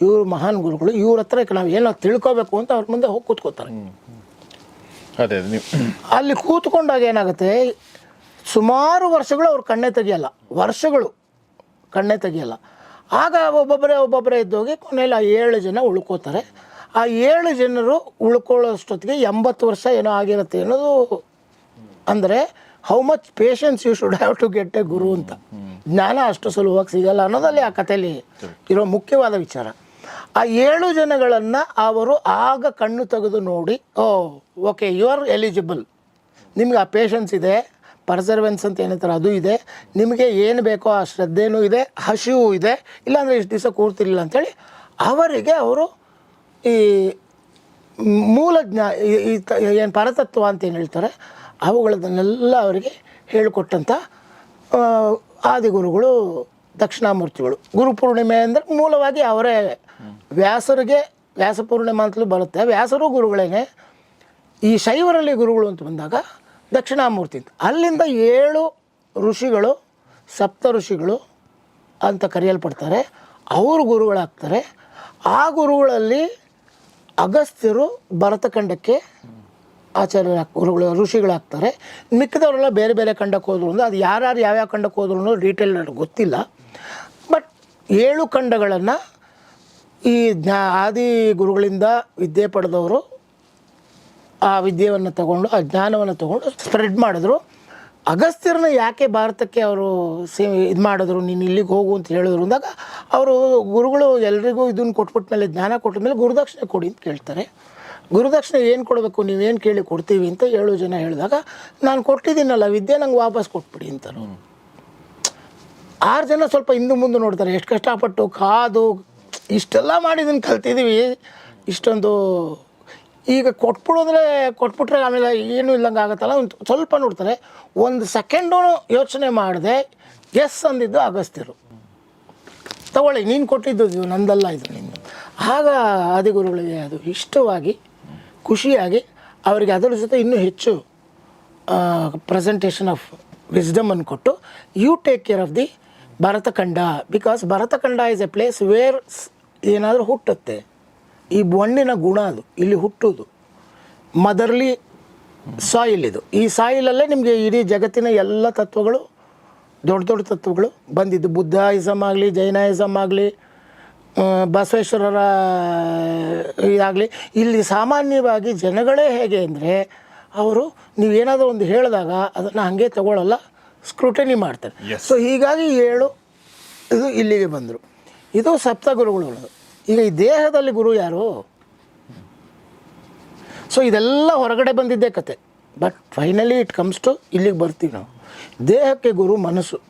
ಇವರು ಮಹಾನ್ ಗುರುಗಳು ಇವ್ರ ಹತ್ರ ನಾವು ಏನೋ ತಿಳ್ಕೊಬೇಕು ಅಂತ ಅವ್ರ ಮುಂದೆ ಹೋಗಿ ಕೂತ್ಕೋತಾರೆ.
ಅದೇ ಅದೇ ನೀವು.
ಅಲ್ಲಿ ಕೂತ್ಕೊಂಡಾಗ ಏನಾಗುತ್ತೆ ಸುಮಾರು ವರ್ಷಗಳು ಅವ್ರು ಕಣ್ಣೇ ತೆಗಿಯಲ್ಲ ವರ್ಷಗಳು ಕಣ್ಣೆ ತೆಗಿಯಲ್ಲ. ಆಗ ಒಬ್ಬೊಬ್ಬರೇ ಒಬ್ಬೊಬ್ಬರೇ ಇದ್ದೋಗಿ ಕೊನೆಯಲ್ಲಿ ಆ ಏಳು ಜನ ಉಳ್ಕೋತಾರೆ. ಆ ಏಳು ಜನರು ಉಳ್ಕೊಳ್ಳೋಷ್ಟೊತ್ತಿಗೆ ಎಂಬತ್ತು ವರ್ಷ ಏನೋ ಆಗಿರುತ್ತೆ ಅನ್ನೋದು ಅಂದರೆ how much patience you should have to get a guru ಅಂತ. ಜ್ಞಾನ ಅಷ್ಟು ಸುಲಭವಾಗಿ ಸಿಗಲ್ಲ ಅನ್ನೋದಲ್ಲಿ ಆ ಕಥೆಯಲ್ಲಿ ಇರೋ ಮುಖ್ಯವಾದ ವಿಚಾರ. ಆ ಏಳು ಜನಗಳನ್ನು ಅವರು ಆಗ ಕಣ್ಣು ತೆಗೆದು ನೋಡಿ, oh okay you are eligible ನಿಮ್ಗೆ ಆ ಪೇಷನ್ಸ್ ಇದೆ. ಪರ್ಸರ್ವೆನ್ಸ್ ಅಂತ ಏನಂತಾರೆ ಅದು ಇದೆ. ನಿಮಗೆ ಏನು ಬೇಕೋ ಆ ಶ್ರದ್ಧೆಯೂ ಇದೆ, ಹಸಿವು ಇದೆ. ಇಲ್ಲಾಂದರೆ ಇಷ್ಟು ದಿವಸ ಕೂರ್ತಿರ್ಲಿಲ್ಲ ಅಂಥೇಳಿ ಅವರಿಗೆ ಅವರು ಈ ಮೂಲ ಜ್ಞಾ ಏನು ಪರತತ್ವ ಅಂತ ಏನು ಹೇಳ್ತಾರೆ, ಅವುಗಳನ್ನೆಲ್ಲ ಅವರಿಗೆ ಹೇಳಿಕೊಟ್ಟಂಥ ಆದಿಗುರುಗಳು, ದಕ್ಷಿಣಾಮೂರ್ತಿಗಳು. ಗುರುಪೂರ್ಣಿಮೆ ಅಂದರೆ ಮೂಲವಾಗಿ ಅವರೇ. ವ್ಯಾಸರಿಗೆ, ವ್ಯಾಸ ವ್ಯಾಸಪೂರ್ಣಿಮಾ ಅಂತಲೂ ಬರುತ್ತೆ. ವ್ಯಾಸರು ಗುರುಗಳೇನೆ. ಈ ಶೈವರಲ್ಲಿ ಗುರುಗಳು ಅಂತ ಬಂದಾಗ ದಕ್ಷಿಣಾಮೂರ್ತಿ ಅಂತ. ಅಲ್ಲಿಂದ ಏಳು ಋಷಿಗಳು, ಸಪ್ತ ಋಷಿಗಳು ಅಂತ ಕರೆಯಲ್ಪಡ್ತಾರೆ. ಅವರು ಗುರುಗಳಾಗ್ತಾರೆ. ಆ ಗುರುಗಳಲ್ಲಿ ಅಗಸ್ತ್ಯರು ಭರತಖಂಡಕ್ಕೆ ಆಚಾರ್ಯರ ಗುರುಗಳು, ಋಷಿಗಳಾಗ್ತಾರೆ. ಮಿಕ್ಕಿದವರೆಲ್ಲ ಬೇರೆ ಬೇರೆ ಖಂಡಕ್ಕೆ ಹೋದ್ರು ಅಂದರೆ ಅದು ಯಾರ್ಯಾರು ಯಾವ್ಯಾವ ಖಂಡಕ್ಕೆ ಹೋದ್ರು ಡೀಟೇಲ್ ನನಗೆ ಗೊತ್ತಿಲ್ಲ. ಬಟ್ ಏಳು ಖಂಡಗಳನ್ನು ಈ ಜ್ಞಾ, ಆದಿ ಗುರುಗಳಿಂದ ವಿದ್ಯೆ ಪಡೆದವರು ಆ ವಿದ್ಯೆಯನ್ನು ತಗೊಂಡು, ಆ ಜ್ಞಾನವನ್ನು ತಗೊಂಡು ಸ್ಪ್ರೆಡ್ ಮಾಡಿದ್ರು. ಅಗಸ್ತ್ಯರನ್ನ ಯಾಕೆ ಭಾರತಕ್ಕೆ ಅವರು ಸೇ ಇದು ಮಾಡಿದ್ರು, ನೀನು ಇಲ್ಲಿಗೆ ಹೋಗು ಅಂತ ಹೇಳಿದ್ರು ಅಂದಾಗ, ಅವರು ಗುರುಗಳು ಎಲ್ರಿಗೂ ಇದನ್ನು ಕೊಟ್ಬಿಟ್ಟ ಮೇಲೆ ಜ್ಞಾನ ಕೊಟ್ಟ ಮೇಲೆ ಗುರುದಕ್ಷಿಣೆ ಕೊಡಿ ಅಂತ ಕೇಳ್ತಾರೆ. ಗುರುದಕ್ಷಿಣೆ ಏನು ಕೊಡಬೇಕು, ನೀವೇನು ಕೇಳಿ ಕೊಡ್ತೀವಿ ಅಂತ ಏಳು ಜನ ಹೇಳಿದಾಗ, ನಾನು ಕೊಟ್ಟಿದ್ದೀನಲ್ಲ, ವಿದ್ಯೆ ನಂಗೆ ವಾಪಸ್ ಕೊಟ್ಬಿಡಿ ಅಂತಾರೆ. ಆರು ಜನ ಸ್ವಲ್ಪ ಹಿಂದೆ ಮುಂದೆ ನೋಡ್ತಾರೆ, ಎಷ್ಟು ಕಷ್ಟಪಟ್ಟು ಕಾದು, ಇಷ್ಟೆಲ್ಲ ಮಾಡಿದ್ದನ್ನು ಕಲ್ತಿದ್ದೀವಿ ಇಷ್ಟೊಂದು ಈಗ ಕೊಟ್ಬಿಡೋದ್ರೆ ಕೊಟ್ಬಿಟ್ರೆ ಆಮೇಲೆ ಏನು ಇಲ್ಲಂಗೆ ಆಗುತ್ತಲ್ಲ? ಒಂದು ಸ್ವಲ್ಪ ನೋಡ್ತಾರೆ. ಒಂದು ಸೆಕೆಂಡೂ ಯೋಚನೆ ಮಾಡಿದೆ ಎಸ್ ಅಂದಿದ್ದು ಅಗಸ್ತ್ಯರು. ತಗೊಳ್ಳಿ, ನೀನು ಕೊಟ್ಟಿದ್ದು ನಂದಲ್ಲ ಇದು ನಿಮ್ಮ ಆಗ ಆದಿಗುರುಗಳಿಗೆ ಅದು ಇಷ್ಟವಾಗಿ, ಖುಷಿಯಾಗಿ ಅವರಿಗೆ ಅದರ ಜೊತೆ ಇನ್ನೂ ಹೆಚ್ಚು ಪ್ರೆಸೆಂಟೇಷನ್ ಆಫ್ ವಿಸ್ಡಮನ್ನು ಕೊಟ್ಟು you take care of the Bharatakhanda because Bharatakhanda is a place where ಏನಾದರೂ ಹುಟ್ಟುತ್ತೆ. ಈ ಮಣ್ಣಿನ ಗುಣ ಅದು ಇಲ್ಲಿ ಹುಟ್ಟೋದು ಮದರ್ಲಿ ಸಾಯಿಲ್ ಇದು. ಈ ಸಾಯಿಲಲ್ಲೇ ನಿಮಗೆ ಇಡೀ ಜಗತ್ತಿನ ಎಲ್ಲ ತತ್ವಗಳು ದೊಡ್ಡ ದೊಡ್ಡ ತತ್ವಗಳು ಬಂದಿದ್ದು. ಬುದ್ಧಾಯಿಸಮ್ ಆಗಲಿ ಜೈನಾಯಿಸಮ್ ಆಗಲಿ ಬಸವೇಶ್ವರರ ಇದಾಗಲಿ ಇಲ್ಲಿ ಸಾಮಾನ್ಯವಾಗಿ ಜನಗಳೇ ಹೇಗೆ ಅಂದರೆ ಅವರು ನೀವೇನಾದರೂ ಒಂದು ಹೇಳಿದಾಗ ಅದನ್ನು ಹಾಗೆ ತಗೊಳ್ಳಲ್ಲ ಸ್ಕ್ರೂಟನಿ ಮಾಡ್ತಾರೆ. ಸೊ ಹೀಗಾಗಿ ಏಳು ಇದು ಇಲ್ಲಿಗೆ ಬಂದರು. ಇದು ಸಪ್ತ ಗುರುಗಳು ಈಗ ಈ ದೇಹದಲ್ಲಿ ಗುರು ಯಾರು? ಸೊ ಇದೆಲ್ಲ ಹೊರಗಡೆ ಬಂದಿದ್ದೇ ಕತೆ. But finally it comes to ಇಲ್ಲಿಗೆ ಬರ್ತೀವಿ ನಾವು. ದೇಹಕ್ಕೆ ಗುರು ಮನಸ್ಸು.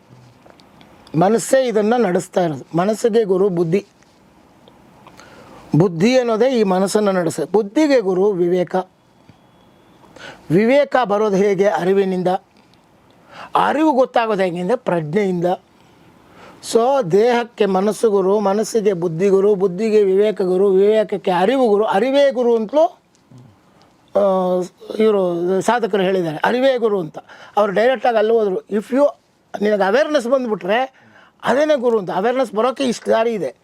ಮನಸ್ಸೇ ಇದನ್ನು ನಡೆಸ್ತಾ ಇರೋದು. ಮನಸ್ಸಿಗೆ ಗುರು ಬುದ್ಧಿ. ಬುದ್ಧಿ ಅನ್ನೋದೇ ಈ ಮನಸ್ಸನ್ನು ನಡೆಸ. ಬುದ್ಧಿಗೆ ಗುರು ವಿವೇಕ. ವಿವೇಕ ಬರೋದು ಹೇಗೆ? ಅರಿವಿನಿಂದ. ಅರಿವು ಗೊತ್ತಾಗೋದು ಹೇಗೆಂದರೆ ಪ್ರಜ್ಞೆಯಿಂದ. ಸೊ ದೇಹಕ್ಕೆ ಮನಸ್ಸು ಗುರು, ಮನಸ್ಸಿಗೆ ಬುದ್ಧಿ ಗುರು, ಬುದ್ಧಿಗೆ ವಿವೇಕ ಗುರು, ವಿವೇಕಕ್ಕೆ ಅರಿವು ಗುರು, ಅರಿವೇ ಗುರು ಅಂತಲೂ ಇವರು ಸಾಧಕರು ಹೇಳಿದ್ದಾರೆ. ಅರಿವೇ ಗುರು ಅಂತ. ಅವರು ಡೈರೆಕ್ಟಾಗಿ ಅಲ್ಲಿ ಹೋದರು. ಇಫ್ ಯು ನಿನಗೆ ಅವೇರ್ನೆಸ್ ಬಂದುಬಿಟ್ರೆ, ಅದೇನೇ ಗುರು ಅಂತ. ಅವೇರ್ನೆಸ್ ಬರೋಕ್ಕೆ ಇಷ್ಟು ದಾರಿ ಇದೆ.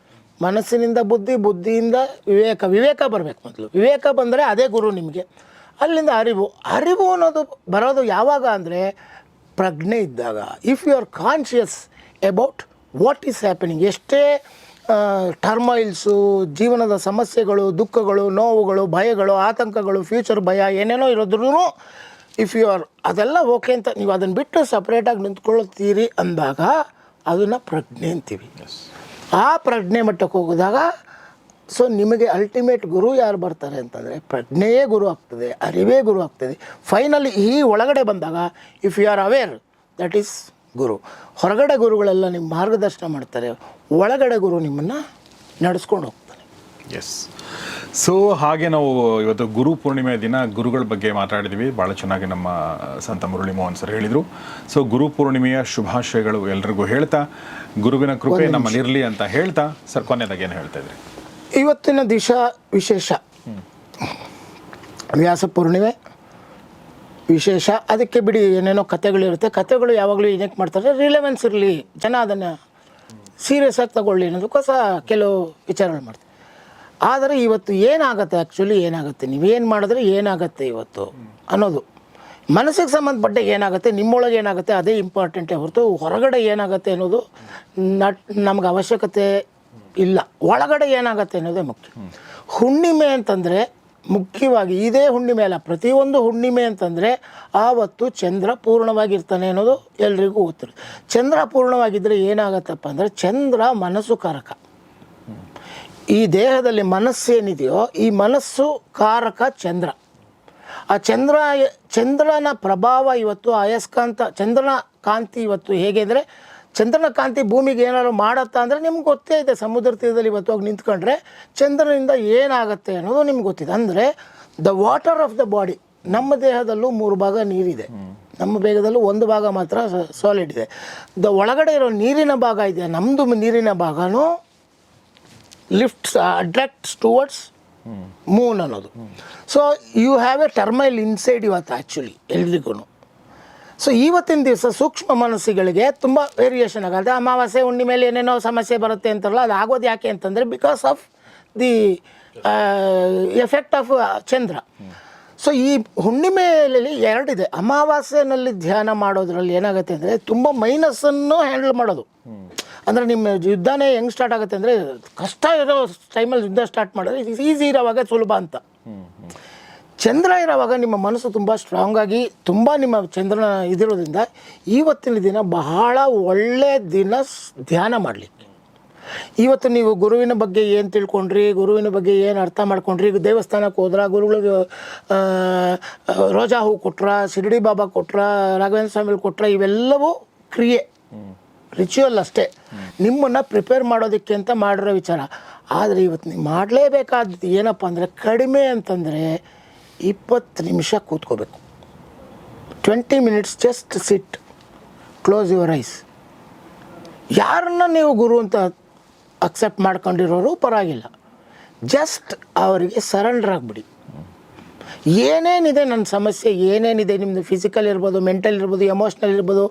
ಮನಸ್ಸಿನಿಂದ ಬುದ್ಧಿ, ಬುದ್ಧಿಯಿಂದ ವಿವೇಕ ವಿವೇಕ ಬರಬೇಕು ಮೊದಲು. ವಿವೇಕ ಬಂದರೆ ಅದೇ ಗುರು ನಿಮಗೆ. ಅಲ್ಲಿಂದ ಅರಿವು. ಅರಿವು ಅನ್ನೋದು ಬರೋದು ಯಾವಾಗ ಅಂದರೆ ಪ್ರಜ್ಞೆ ಇದ್ದಾಗ. If you are conscious about what is happening ಎಷ್ಟೇ ಟರ್ಮೈಲ್ಸು ಜೀವನದ ಸಮಸ್ಯೆಗಳು ದುಃಖಗಳು ನೋವುಗಳು ಭಯಗಳು ಆತಂಕಗಳು ಫ್ಯೂಚರ್ ಭಯ ಏನೇನೋ ಇರೋದ್ರೂ ಇಫ್ ಯು ಆರ್ ಅದೆಲ್ಲ ಓಕೆ ಅಂತ ನೀವು ಅದನ್ನು ಬಿಟ್ಟು ಸಪ್ರೇಟಾಗಿ ನಿಂತ್ಕೊಳ್ತೀರಿ ಅಂದಾಗ ಅದನ್ನು ಪ್ರಜ್ಞೆ ಅಂತೀವಿ. ಆ ಪ್ರಜ್ಞೆ ಮಟ್ಟಕ್ಕೆ ಹೋಗಿದಾಗ ಸೊ ನಿಮಗೆ ಅಲ್ಟಿಮೇಟ್ ಗುರು ಯಾರು ಬರ್ತಾರೆ ಅಂತಂದರೆ ಪ್ರಜ್ಞೆಯೇ ಗುರು ಆಗ್ತದೆ ಅರಿವೇ ಗುರು ಆಗ್ತದೆ. ಫೈನಲಿ ಈ ಒಳಗಡೆ ಬಂದಾಗ if you are aware that is guru. ಹೊರಗಡೆ ಗುರುಗಳೆಲ್ಲ ನಿಮ್ಮ ಮಾರ್ಗದರ್ಶನ ಮಾಡ್ತಾರೆ. ಒಳಗಡೆ ಗುರು ನಿಮ್ಮನ್ನು ನಡೆಸ್ಕೊಂಡು ಹೋಗ್ತಾನೆ
ಎಸ್ ಸೊ ಹಾಗೆ ನಾವು ಇವತ್ತು ಗುರು ಪೂರ್ಣಿಮೆ ದಿನ ಗುರುಗಳ ಬಗ್ಗೆ ಮಾತಾಡಿದ್ವಿ. ಭಾಳ ಚೆನ್ನಾಗಿ ನಮ್ಮ ಸಂತ ಮುರಳಿ ಮೋಹನ್ ಸರ್ ಹೇಳಿದರು. ಸೊ ಗುರು ಪೂರ್ಣಿಮೆಯ ಶುಭಾಶಯಗಳು ಎಲ್ರಿಗೂ ಹೇಳ್ತಾ ಗುರುವಿನ ಕೃಪೆ ನಮ್ಮಲ್ಲಿರಲಿ ಅಂತ ಹೇಳ್ತಾ ಸರ್ ಕೊನೆಯದಾಗ ಏನು ಹೇಳ್ತಾ ಇದ್ರಿ?
ಇವತ್ತಿನ ದಿಶಾ ವಿಶೇಷ. ವ್ಯಾಸ ಪೂರ್ಣಿಮೆ. ವಿಶೇಷ. ಅದಕ್ಕೆ ಬಿಡಿ, ಏನೇನೋ ಕಥೆಗಳಿರುತ್ತೆ ಕಥೆಗಳು ಯಾವಾಗಲೂ ಏನಕ್ಕೆ ಮಾಡ್ತಾರೆ. ರಿಲೆವೆನ್ಸ್ ಇರಲಿ. ಜನ ಅದನ್ನು ಸೀರಿಯಸ್ ಆಗಿ ತಗೊಳ್ಳಿ ಅನ್ನೋದಕ್ಕೋಸ ಕೆಲವು ವಿಚಾರಗಳು ಮಾಡ್ತಾರೆ. ಆದರೆ ಇವತ್ತು ಏನಾಗುತ್ತೆ? ಆ್ಯಕ್ಚುಲಿ ಏನಾಗುತ್ತೆ? ನೀವೇನು ಮಾಡಿದ್ರೆ ಏನಾಗುತ್ತೆ ಇವತ್ತು ಅನ್ನೋದು. ಮನಸ್ಸಿಗೆ ಸಂಬಂಧಪಟ್ಟ ಏನಾಗುತ್ತೆ? ನಿಮ್ಮೊಳಗೆ ಏನಾಗುತ್ತೆ? ಅದೇ ಇಂಪಾರ್ಟೆಂಟೇ ಹೊರತು ಹೊರಗಡೆ ಏನಾಗುತ್ತೆ ಅನ್ನೋದು ನಟ್, ನಮ್ಗೆ ಅವಶ್ಯಕತೆ ಇಲ್ಲ. ಒಳಗಡೆ ಏನಾಗುತ್ತೆ ಅನ್ನೋದೇ ಮುಖ್ಯ. ಹುಣ್ಣಿಮೆ ಅಂತಂದರೆ ಮುಖ್ಯವಾಗಿ ಇದೇ ಹುಣ್ಣಿಮೆ ಅಲ್ಲ, ಪ್ರತಿಯೊಂದು ಹುಣ್ಣಿಮೆ ಅಂತಂದರೆ ಆವತ್ತು ಚಂದ್ರ ಪೂರ್ಣವಾಗಿರ್ತಾನೆ ಅನ್ನೋದು ಎಲ್ರಿಗೂ ಗೊತ್ತಿರುತ್ತೆ. ಚಂದ್ರ ಪೂರ್ಣವಾಗಿದ್ದರೆ ಏನಾಗತ್ತಪ್ಪ ಅಂದರೆ ಚಂದ್ರ ಮನಸ್ಸು ಕಾರಕ. ಈ ದೇಹದಲ್ಲಿ ಮನಸ್ಸೇನಿದೆಯೋ ಈ ಮನಸ್ಸು ಕಾರಕ ಚಂದ್ರ. ಆ ಚಂದ್ರ, ಚಂದ್ರನ ಪ್ರಭಾವ ಇವತ್ತು ಅಯಸ್ಕಾಂತ ಚಂದ್ರನ ಕಾಂತಿ ಇವತ್ತು ಹೇಗೆ ಅಂದರೆ ಚಂದ್ರನ ಕಾಂತಿ ಭೂಮಿಗೆ ಏನಾದ್ರು ಮಾಡತ್ತಾ ಅಂದರೆ ನಿಮ್ಗೆ ಗೊತ್ತೇ ಇದೆ, ಸಮುದ್ರ ತೀರದಲ್ಲಿ ಇವತ್ತು ಹೋಗಿ ನಿಂತ್ಕೊಂಡ್ರೆ ಚಂದ್ರನಿಂದ ಏನಾಗುತ್ತೆ ಅನ್ನೋದು ನಿಮ್ಗೆ ಗೊತ್ತಿದೆ. ಅಂದರೆ the water of the body ನಮ್ಮ ದೇಹದಲ್ಲೂ ಮೂರು ಭಾಗ ನೀರಿದೆ. ನಮ್ಮ ಬೇಗದಲ್ಲೂ ಒಂದು ಭಾಗ ಮಾತ್ರ ಸಾಲಿಡ್ ಇದೆ. ದ ಒಳಗಡೆ ಇರೋ ನೀರಿನ ಭಾಗ ಇದೆ ನಮ್ಮದು ನೀರಿನ ಭಾಗನೂ ಲಿಫ್ಟ್ಸ್ ಅಟ್ರಾಕ್ಟ್ಸ್ ಟುವರ್ಡ್ಸ್ ಮೂನ್ ಅನ್ನೋದು. So you have a turmoil inside ಇವತ್ತು ಆ್ಯಕ್ಚುಲಿ ಎಲ್ರಿಗೂ ಸೊ ಇವತ್ತಿನ ದಿವಸ ಸೂಕ್ಷ್ಮ ಮನಸ್ಸುಗಳಿಗೆ ತುಂಬ ವೇರಿಯೇಷನ್ ಆಗುತ್ತೆ. ಅಮಾವಾಸ್ಯೆ ಮೇಲೆ ಏನೇನೋ ಸಮಸ್ಯೆ ಬರುತ್ತೆ ಅಂತಾರಲ್ಲ, ಅದು ಆಗೋದು ಯಾಕೆ ಅಂತಂದರೆ because of the effect of Chandra. So ಈ ಹುಣ್ಣಿಮೆಯಲ್ಲಿ ಎರಡಿದೆ ಅಮಾವಾಸ್ಯೆನಲ್ಲಿ ಧ್ಯಾನ ಮಾಡೋದ್ರಲ್ಲಿ ಏನಾಗುತ್ತೆ ಅಂದರೆ ತುಂಬ ಮೈನಸ್ಸನ್ನು ಹ್ಯಾಂಡಲ್ ಮಾಡೋದು. ಅಂದರೆ ನಿಮ್ಮ ಯುದ್ಧನೇ ಹೆಂಗೆ ಸ್ಟಾರ್ಟ್ ಆಗುತ್ತೆ ಅಂದರೆ ಕಷ್ಟ ಇರೋ ಟೈಮಲ್ಲಿ ಯುದ್ಧ ಸ್ಟಾರ್ಟ್ ಮಾಡಿದ್ರೆ ಈಸಿ ಇರೋವಾಗ ಸುಲಭ ಅಂತ. ಚಂದ್ರ ಇರೋವಾಗ ನಿಮ್ಮ ಮನಸ್ಸು ತುಂಬ ಸ್ಟ್ರಾಂಗ್ ಆಗಿ, ತುಂಬ ನಿಮ್ಮ ಚಂದ್ರನ ಇದಿರೋದ್ರಿಂದ ಇವತ್ತಿನ ದಿನ ಬಹಳ ಒಳ್ಳೆಯ ದಿನ ಧ್ಯಾನ ಮಾಡಲಿಕ್ಕೆ. ಇವತ್ತು ನೀವು ಗುರುವಿನ ಬಗ್ಗೆ ಏನು ತಿಳ್ಕೊಂಡ್ರಿ, ಗುರುವಿನ ಬಗ್ಗೆ ಏನು ಅರ್ಥ ಮಾಡ್ಕೊಂಡ್ರಿ, ಈಗ ದೇವಸ್ಥಾನಕ್ಕೆ ಹೋದ್ರ, ಗುರುಗಳಿಗೆ ರೋಜಾ ಹೂ ಕೊಟ್ರ, ಶಿರಡಿ ಬಾಬಾ ಕೊಟ್ರ ರಾಘವೇಂದ್ರ ಸ್ವಾಮಿ ಕೊಟ್ರ, ಇವೆಲ್ಲವೂ ಕ್ರಿಯೆ. ರಿಚುವಲ್ ಅಷ್ಟೇ. ನಿಮ್ಮನ್ನು ಪ್ರಿಪೇರ್ ಮಾಡೋದಕ್ಕೆ ಅಂತ ಮಾಡಿರೋ ವಿಚಾರ. ಆದರೆ ಇವತ್ತು ನೀವು ಮಾಡಲೇಬೇಕಾದ ಏನಪ್ಪ ಅಂದರೆ ಕಡಿಮೆ ಅಂತಂದರೆ ಇಪ್ಪತ್ತು ನಿಮಿಷ ಕೂತ್ಕೋಬೇಕು. Twenty minutes just sit close your eyes ಯಾರನ್ನ ನೀವು ಗುರು ಅಂತ ಅಕ್ಸೆಪ್ಟ್ ಮಾಡ್ಕೊಂಡಿರೋರು ಪರವಾಗಿಲ್ಲ. ಜಸ್ಟ್ ಅವರಿಗೆ ಸರೆಂಡರ್ ಆಗಿಬಿಡಿ. ಏನೇನಿದೆ ನನ್ನ ಸಮಸ್ಯೆ, ಏನೇನಿದೆ ನಿಮ್ಮದು ಫಿಸಿಕಲ್ ಇರ್ಬೋದು ಮೆಂಟಲ್ ಇರ್ಬೋದು ಎಮೋಷ್ನಲ್ ಇರ್ಬೋದು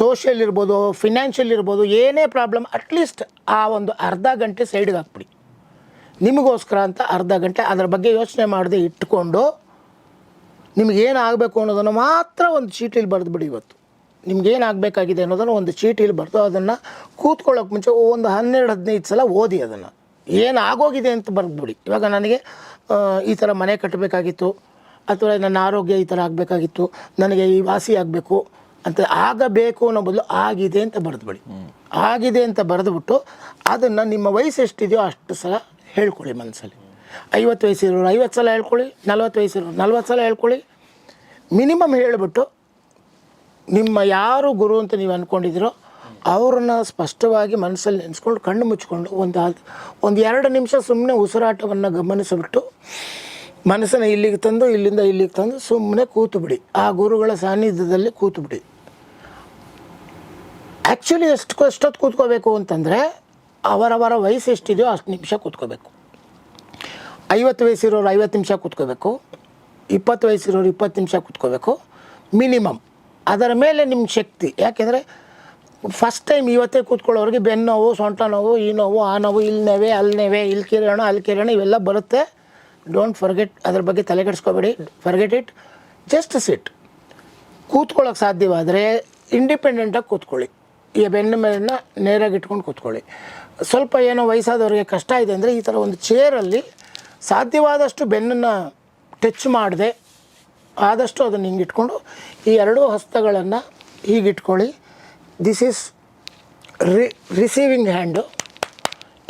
ಸೋಷಿಯಲ್ ಇರ್ಬೋದು ಫಿನಾನ್ಷಿಯಲ್ ಇರ್ಬೋದು, ಏನೇ ಪ್ರಾಬ್ಲಮ್ ಅಟ್ಲೀಸ್ಟ್ ಆ ಒಂದು ಅರ್ಧ ಗಂಟೆ ಸೈಡ್ಗೆ ಹಾಕ್ಬಿಡಿ. ನಿಮಗೋಸ್ಕರ ಅಂತ ಅರ್ಧ ಗಂಟೆ ಅದರ ಬಗ್ಗೆ ಯೋಚನೆ ಮಾಡದೆ ಇಟ್ಕೊಂಡು ನಿಮಗೇನು ಆಗಬೇಕು ಅನ್ನೋದನ್ನು ಮಾತ್ರ ಒಂದು ಚೀಟಿಲಿ ಬರೆದು ಬಿಡಿ ಇವತ್ತು. ನಿಮ್ಗೇನು ಆಗಬೇಕಾಗಿದೆ ಅನ್ನೋದನ್ನು ಒಂದು ಚೀಟಿಲಿ ಬರೆದು ಅದನ್ನು ಕೂತ್ಕೊಳ್ಳೋಕೆ ಮುಂಚೆ ಒಂದು ಹನ್ನೆರಡು ಹದಿನೈದು ಸಲ ಓದಿ ಅದನ್ನು. ಏನು ಆಗೋಗಿದೆ ಅಂತ ಬರೆದ್ಬಿಡಿ ಇವಾಗ ನನಗೆ ಈ ಥರ ಮನೆ ಕಟ್ಟಬೇಕಾಗಿತ್ತು ಅಥವಾ ನನ್ನ ಆರೋಗ್ಯ ಈ ಥರ ಆಗಬೇಕಾಗಿತ್ತು ನನಗೆ ಈ ವಾಸಿ ಆಗಬೇಕು ಅಂತ ಆಗಬೇಕು ಅನ್ನೋ ಬದಲು ಆಗಿದೆ ಅಂತ ಬರೆದ್ಬಿಡಿ ಆಗಿದೆ ಅಂತ ಬರೆದುಬಿಟ್ಟು ಅದನ್ನು ನಿಮ್ಮ ವಯಸ್ಸು ಎಷ್ಟಿದೆಯೋ ಅಷ್ಟು ಸಲ ಹೇಳ್ಕೊಳ್ಳಿ ಮನಸ್ಸಲ್ಲಿ. ಐವತ್ತು ವಯಸ್ಸಿರೋರು ಐವತ್ತು ಸಲ ಹೇಳ್ಕೊಳ್ಳಿ, ನಲ್ವತ್ತು ವಯಸ್ಸಿರೋರು ನಲ್ವತ್ತು ಸಲ ಹೇಳ್ಕೊಳ್ಳಿ. ಮಿನಿಮಮ್ ಹೇಳಿಬಿಟ್ಟು ನಿಮ್ಮ ಯಾರು ಗುರು ಅಂತ ನೀವು ಅಂದ್ಕೊಂಡಿದ್ದೀರೋ ಅವ್ರನ್ನ ಸ್ಪಷ್ಟವಾಗಿ ಮನಸ್ಸಲ್ಲಿ ನೆನೆಸ್ಕೊಂಡು ಕಣ್ಣು ಮುಚ್ಕೊಂಡು ಒಂದು ಒಂದು ಎರಡು ನಿಮಿಷ ಸುಮ್ಮನೆ ಉಸಿರಾಟವನ್ನು ಗಮನಿಸಿಬಿಟ್ಟು ಮನಸ್ಸನ್ನು ಇಲ್ಲಿಗೆ ತಂದು, ಇಲ್ಲಿಂದ ಇಲ್ಲಿಗೆ ತಂದು ಸುಮ್ಮನೆ ಕೂತುಬಿಡಿ. ಆ ಗುರುಗಳ ಸಾನ್ನಿಧ್ಯದಲ್ಲಿ ಕೂತುಬಿಡಿ. ಆ್ಯಕ್ಚುಲಿ ಎಷ್ಟು, ಎಷ್ಟೊತ್ತು ಕೂತ್ಕೋಬೇಕು ಅಂತಂದರೆ ಅವರವರ ವಯಸ್ಸು ಎಷ್ಟಿದೆಯೋ ಅಷ್ಟು ನಿಮಿಷ ಕೂತ್ಕೋಬೇಕು. ಐವತ್ತು ವಯಸ್ಸಿರೋರು ಐವತ್ತು ನಿಮಿಷ ಕೂತ್ಕೋಬೇಕು. ಇಪ್ಪತ್ತು ವಯಸ್ಸಿರೋರು ಇಪ್ಪತ್ತು ನಿಮಿಷ ಕೂತ್ಕೋಬೇಕು. ಮಿನಿಮಮ್. ಅದರ ಮೇಲೆ ನಿಮ್ಮ ಶಕ್ತಿ. ಯಾಕೆಂದರೆ ಫಸ್ಟ್ ಟೈಮ್ ಇವತ್ತೇ ಕೂತ್ಕೊಳ್ಳೋರಿಗೆ ಬೆನ್ನು ನೋವು, ಸೊಂಟ ನೋವು, ಈ ನೋವು, ಆ ನೋವು ಇಲ್ಲಿ ನೆವೆ ಅಲ್ಲಿ ನೆವೆ ಇಲ್ಲಿ ಕಿರಣ ಅಲ್ಲಿ ಕಿರಣ ಇವೆಲ್ಲ ಬರುತ್ತೆ. ಡೋಂಟ್ ಫರ್ಗೆಟ್ ಅದ್ರ ಬಗ್ಗೆ ತಲೆ ಕೆಡಿಸ್ಕೋಬೇಡಿ. ಫರ್ಗೆಟ್ ಇಟ್ ಜಸ್ಟ್ ಸಿಟ್ ಕೂತ್ಕೊಳ್ಳೋಕೆ ಸಾಧ್ಯವಾದರೆ ಇಂಡಿಪೆಂಡೆಂಟಾಗಿ ಕೂತ್ಕೊಳ್ಳಿ. ಈ ಬೆನ್ನ ಮೇಲನ್ನ ನೇರಾಗಿ ಇಟ್ಕೊಂಡು ಕೂತ್ಕೊಳ್ಳಿ. ಸ್ವಲ್ಪ ಏನೋ ವಯಸ್ಸಾದವ್ರಿಗೆ ಕಷ್ಟ ಇದೆ ಅಂದರೆ ಈ ಥರ ಒಂದು ಚೇರಲ್ಲಿ ಸಾಧ್ಯವಾದಷ್ಟು ಬೆನ್ನನ್ನು ಟಚ್ ಮಾಡಿದೆ, ಆದಷ್ಟು ಅದನ್ನು ಹಿಂಗೆ ಇಟ್ಕೊಂಡು ಈ ಎರಡೂ ಹಸ್ತಗಳನ್ನು ಹೀಗಿಟ್ಕೊಳ್ಳಿ this is re receiving hand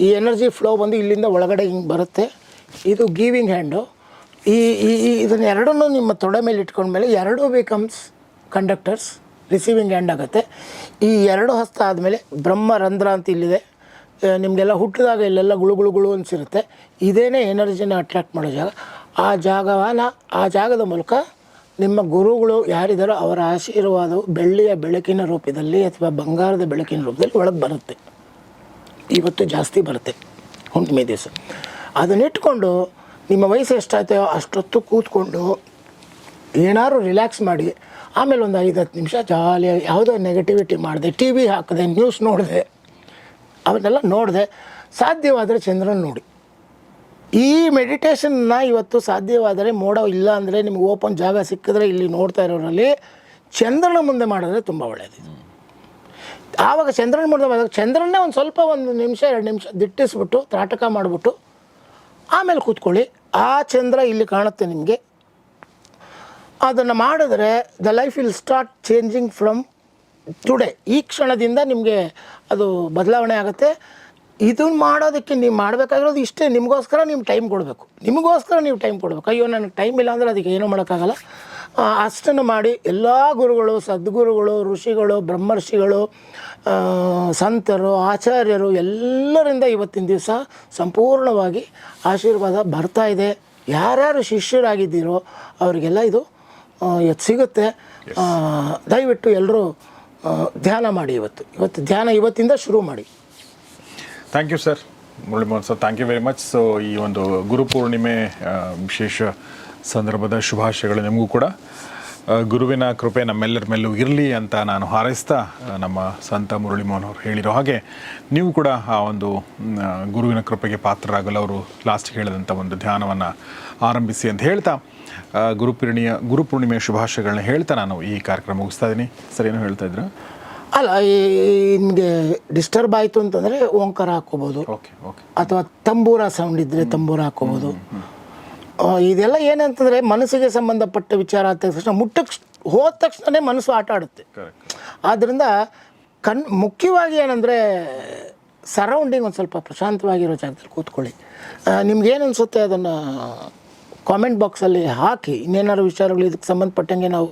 ಈ ಎನರ್ಜಿ ಫ್ಲೋ ಬಂದು ಇಲ್ಲಿಂದ ಒಳಗಡೆ ಹಿಂಗೆ ಬರುತ್ತೆ. ಇದು ಗೀವಿಂಗ್ ಹ್ಯಾಂಡು ಈ ಈ ಇದನ್ನ ಎರಡನ್ನೂ ನಿಮ್ಮ ತೊಡೆ ಮೇಲೆ ಇಟ್ಕೊಂಡ್ಮೇಲೆ ಎರಡೂ ಬಿಕಮ್ಸ್ ಕಂಡಕ್ಟರ್ಸ್ ರಿಸೀವಿಂಗ್ ಹ್ಯಾಂಡ್ ಆಗುತ್ತೆ. ಈ ಎರಡು ಹಸ್ತ ಆದಮೇಲೆ ಬ್ರಹ್ಮರಂಧ್ರ ಅಂತ ಇಲ್ಲಿದೆ. ನಿಮಗೆಲ್ಲ ಹುಟ್ಟಿದಾಗ ಇಲ್ಲೆಲ್ಲ ಗುಳು ಗುಳು ಗುಳು ಅನಿಸಿರುತ್ತೆ. ಇದೇನೇ ಎನರ್ಜಿನ ಅಟ್ರ್ಯಾಕ್ಟ್ ಮಾಡೋ ಜಾಗ. ಆ ಜಾಗವನ್ನು, ಆ ಜಾಗದ ಮೂಲಕ ನಿಮ್ಮ ಗುರುಗಳು ಯಾರಿದ್ದಾರೋ ಅವರ ಆಶೀರ್ವಾದವು ಬೆಳ್ಳಿಯ ಬೆಳಕಿನ ರೂಪದಲ್ಲಿ ಅಥವಾ ಬಂಗಾರದ ಬೆಳಕಿನ ರೂಪದಲ್ಲಿ ಒಳಗೆ ಬರುತ್ತೆ. ಇವತ್ತು ಜಾಸ್ತಿ ಬರುತ್ತೆ. ಹುಣ್ಣಿಮೆ ದಿವಸ. ಅದನ್ನಿಟ್ಕೊಂಡು ನಿಮ್ಮ ವಯಸ್ಸು ಎಷ್ಟಾಯ್ತೋ ಅಷ್ಟೊತ್ತು ಕೂತ್ಕೊಂಡು ಏನಾದ್ರು ರಿಲ್ಯಾಕ್ಸ್ ಮಾಡಿ, ಆಮೇಲೆ ಒಂದು ಐದು ಹತ್ತು ನಿಮಿಷ ಜಾಲಿಯಾಗಿ ಯಾವುದೋ ನೆಗೆಟಿವಿಟಿ ಮಾಡಿದೆ ಟಿ ವಿ ಹಾಕಿದೆ ನ್ಯೂಸ್ ನೋಡಿದೆ ಅವನ್ನೆಲ್ಲ ನೋಡಿದೆ. ಸಾಧ್ಯವಾದರೆ ಚಂದ್ರನ ನೋಡಿ. ಈ ಮೆಡಿಟೇಷನ್ನ ಇವತ್ತು ಸಾಧ್ಯವಾದರೆ ಮೋಡ ಇಲ್ಲ ಅಂದರೆ ನಿಮ್ಗೆ ಓಪನ್ ಜಾಗ ಸಿಕ್ಕಿದ್ರೆ ಇಲ್ಲಿ ನೋಡ್ತಾ ಇರೋರಲ್ಲಿ ಚಂದ್ರನ ಮುಂದೆ ಮಾಡಿದ್ರೆ ತುಂಬ ಒಳ್ಳೆಯದು ಆವಾಗ ಚಂದ್ರನ ಮುಂದೆ ಮಾಡಿದಾಗ ಚಂದ್ರನ್ನೇ ಒಂದು ಸ್ವಲ್ಪ ಒಂದು ನಿಮಿಷ, ಎರಡು ನಿಮಿಷ ದಿಟ್ಟಿಸ್ಬಿಟ್ಟು, ತ್ರಾಟಕ ಮಾಡಿಬಿಟ್ಟು ಆಮೇಲೆ ಕೂತ್ಕೊಳ್ಳಿ. ಆ ಚಂದ್ರ ಇಲ್ಲಿ ಕಾಣುತ್ತೆ ನಿಮಗೆ. ಅದನ್ನು ಮಾಡಿದ್ರೆ the life will start changing from today ಈ ಕ್ಷಣದಿಂದ ನಿಮಗೆ ಅದು ಬದಲಾವಣೆ ಆಗುತ್ತೆ. ಇದನ್ನು ಮಾಡೋದಕ್ಕೆ ನೀವು ಮಾಡಬೇಕಾಗಿರೋದು ಇಷ್ಟೇ, ನಿಮಗೋಸ್ಕರ ನೀವು ಟೈಮ್ ಕೊಡಬೇಕು. ನಿಮಗೋಸ್ಕರ ನೀವು ಟೈಮ್ ಕೊಡಬೇಕು. ಅಯ್ಯೋ, ನನಗೆ ಟೈಮ್ ಇಲ್ಲ ಅಂದರೆ ಅದಕ್ಕೆ ಏನೂ ಮಾಡೋಕ್ಕಾಗಲ್ಲ. ಅಷ್ಟನ್ನು ಮಾಡಿ ಎಲ್ಲ ಗುರುಗಳು, ಸದ್ಗುರುಗಳು, ಋಷಿಗಳು, ಬ್ರಹ್ಮರ್ಷಿಗಳು ಸಂತರು, ಆಚಾರ್ಯರು ಎಲ್ಲರಿಂದ ಇವತ್ತಿನ ದಿವಸ ಸಂಪೂರ್ಣವಾಗಿ ಆಶೀರ್ವಾದ ಬರ್ತಾ ಇದೆ. ಯಾರ್ಯಾರು ಶಿಷ್ಯರಾಗಿದ್ದೀರೋ ಅವರಿಗೆಲ್ಲ ಇದು ಸಿಗುತ್ತೆ. ದಯವಿಟ್ಟು ಎಲ್ಲರೂ ಧ್ಯಾನ ಮಾಡಿ ಇವತ್ತು. ಇವತ್ತು ಧ್ಯಾನ ಇವತ್ತಿಂದ ಶುರು ಮಾಡಿ.
Thank you sir Murali Mohan sir thank you very much so ಈ ಒಂದು ಗುರು ಪೂರ್ಣಿಮೆ ವಿಶೇಷ ಸಂದರ್ಭದ ಶುಭಾಶಯಗಳು ನಿಮಗೂ ಕೂಡ. ಗುರುವಿನ ಕೃಪೆ ನಮ್ಮೆಲ್ಲರ ಮೇಲೂ ಇರಲಿ ಅಂತ ನಾನು ಹಾರೈಸ್ತಾ ನಮ್ಮ ಸಂತ ಮುರಳಿ ಮೋಹನ್ ಅವರು ಹೇಳಿರೋ ಹಾಗೆ, ನೀವು ಕೂಡ ಆ ಒಂದು ಗುರುವಿನ ಕೃಪೆಗೆ ಪಾತ್ರರಾಗಲು ಅವರು ಲಾಸ್ಟ್ಗೆ ಹೇಳಿದಂಥ ಒಂದು ಧ್ಯಾನವನ್ನು ಆರಂಭಿಸಿ ಅಂತ ಹೇಳ್ತಾ ಗುರುಪೂರ್ಣಿಯ ಗುರುಪೂರ್ಣಿಮೆಯ ಶುಭಾಶಯಗಳನ್ನ ಹೇಳ್ತಾ ನಾನು ಈ ಕಾರ್ಯಕ್ರಮ ಮುಗಿಸ್ತಾ ಇದ್ದೀನಿ ಸರ್ ಏನು ಹೇಳ್ತಾ ಇದ್ರು
ಅಲ್ಲ ಈ ನಿಮಗೆ ಡಿಸ್ಟರ್ಬ್ ಆಯಿತು ಅಂತಂದರೆ ಓಂಕಾರ ಹಾಕೋಬೋದು
ಓಕೆ ಓಕೆ.
ಅಥವಾ ತಂಬೂರ ಸೌಂಡ್ ಇದ್ದರೆ ತಂಬೂರ ಹಾಕೋಬೋದು ಇದೆಲ್ಲ ಏನಂತಂದರೆ ಮನಸ್ಸಿಗೆ ಸಂಬಂಧಪಟ್ಟ ವಿಚಾರ ಆದ ತಕ್ಷಣ ಮುಟ್ಟಕ್ಕೆ ಹೋದ ತಕ್ಷಣವೇ ಮನಸ್ಸು ಆಟ ಆಡುತ್ತೆ. ಆದ್ದರಿಂದ ಕಣ್ ಮುಖ್ಯವಾಗಿ ಏನಂದರೆ ಸರೌಂಡಿಂಗ್ ಒಂದು ಸ್ವಲ್ಪ ಪ್ರಶಾಂತವಾಗಿರೋ ಜಾಗದಲ್ಲಿ ಕೂತ್ಕೊಳ್ಳಿ. ನಿಮ್ಗೇನು ಅನಿಸುತ್ತೆ ಅದನ್ನು ಕಾಮೆಂಟ್ ಬಾಕ್ಸಲ್ಲಿ ಹಾಕಿ ಇನ್ನೇನಾದ್ರು ವಿಚಾರಗಳು ಇದಕ್ಕೆ ಸಂಬಂಧಪಟ್ಟಂಗೆ ನಾವು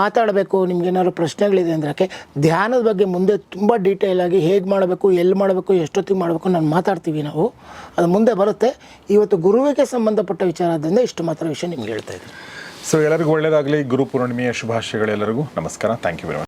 ಮಾತಾಡಬೇಕು, ನಿಮ್ಗೇನಾದ್ರು ಪ್ರಶ್ನೆಗಳಿದೆ ಅಂದರೆ ಧ್ಯಾನದ ಬಗ್ಗೆ ಮುಂದೆ ತುಂಬ ಡೀಟೇಲ್ ಆಗಿ ಹೇಗೆ ಮಾಡಬೇಕು, ಎಲ್ಲಿ ಮಾಡಬೇಕು, ಎಷ್ಟೊತ್ತಿಗೆ ಮಾಡಬೇಕು ನಾನು ಮಾತಾಡ್ತೀವಿ ನಾವು. ಅದು ಮುಂದೆ ಬರುತ್ತೆ. ಇವತ್ತು ಗುರುವಿಗೆ ಸಂಬಂಧಪಟ್ಟ ವಿಚಾರ ಆದ್ದರಿಂದ ಇಷ್ಟು ಮಾತ್ರ ವಿಷಯ ನಿಮ್ಗೆ ಹೇಳ್ತಾ ಇದ್ದೀನಿ.
ಸೊ ಎಲ್ಲರಿಗೂ ಒಳ್ಳೆಯದಾಗಲಿ ಗುರು ಪೂರ್ಣಿಮೆಯ ಶುಭಾಶಯಗಳೆಲ್ಲರಿಗೂ ನಮಸ್ಕಾರ. Thank you very much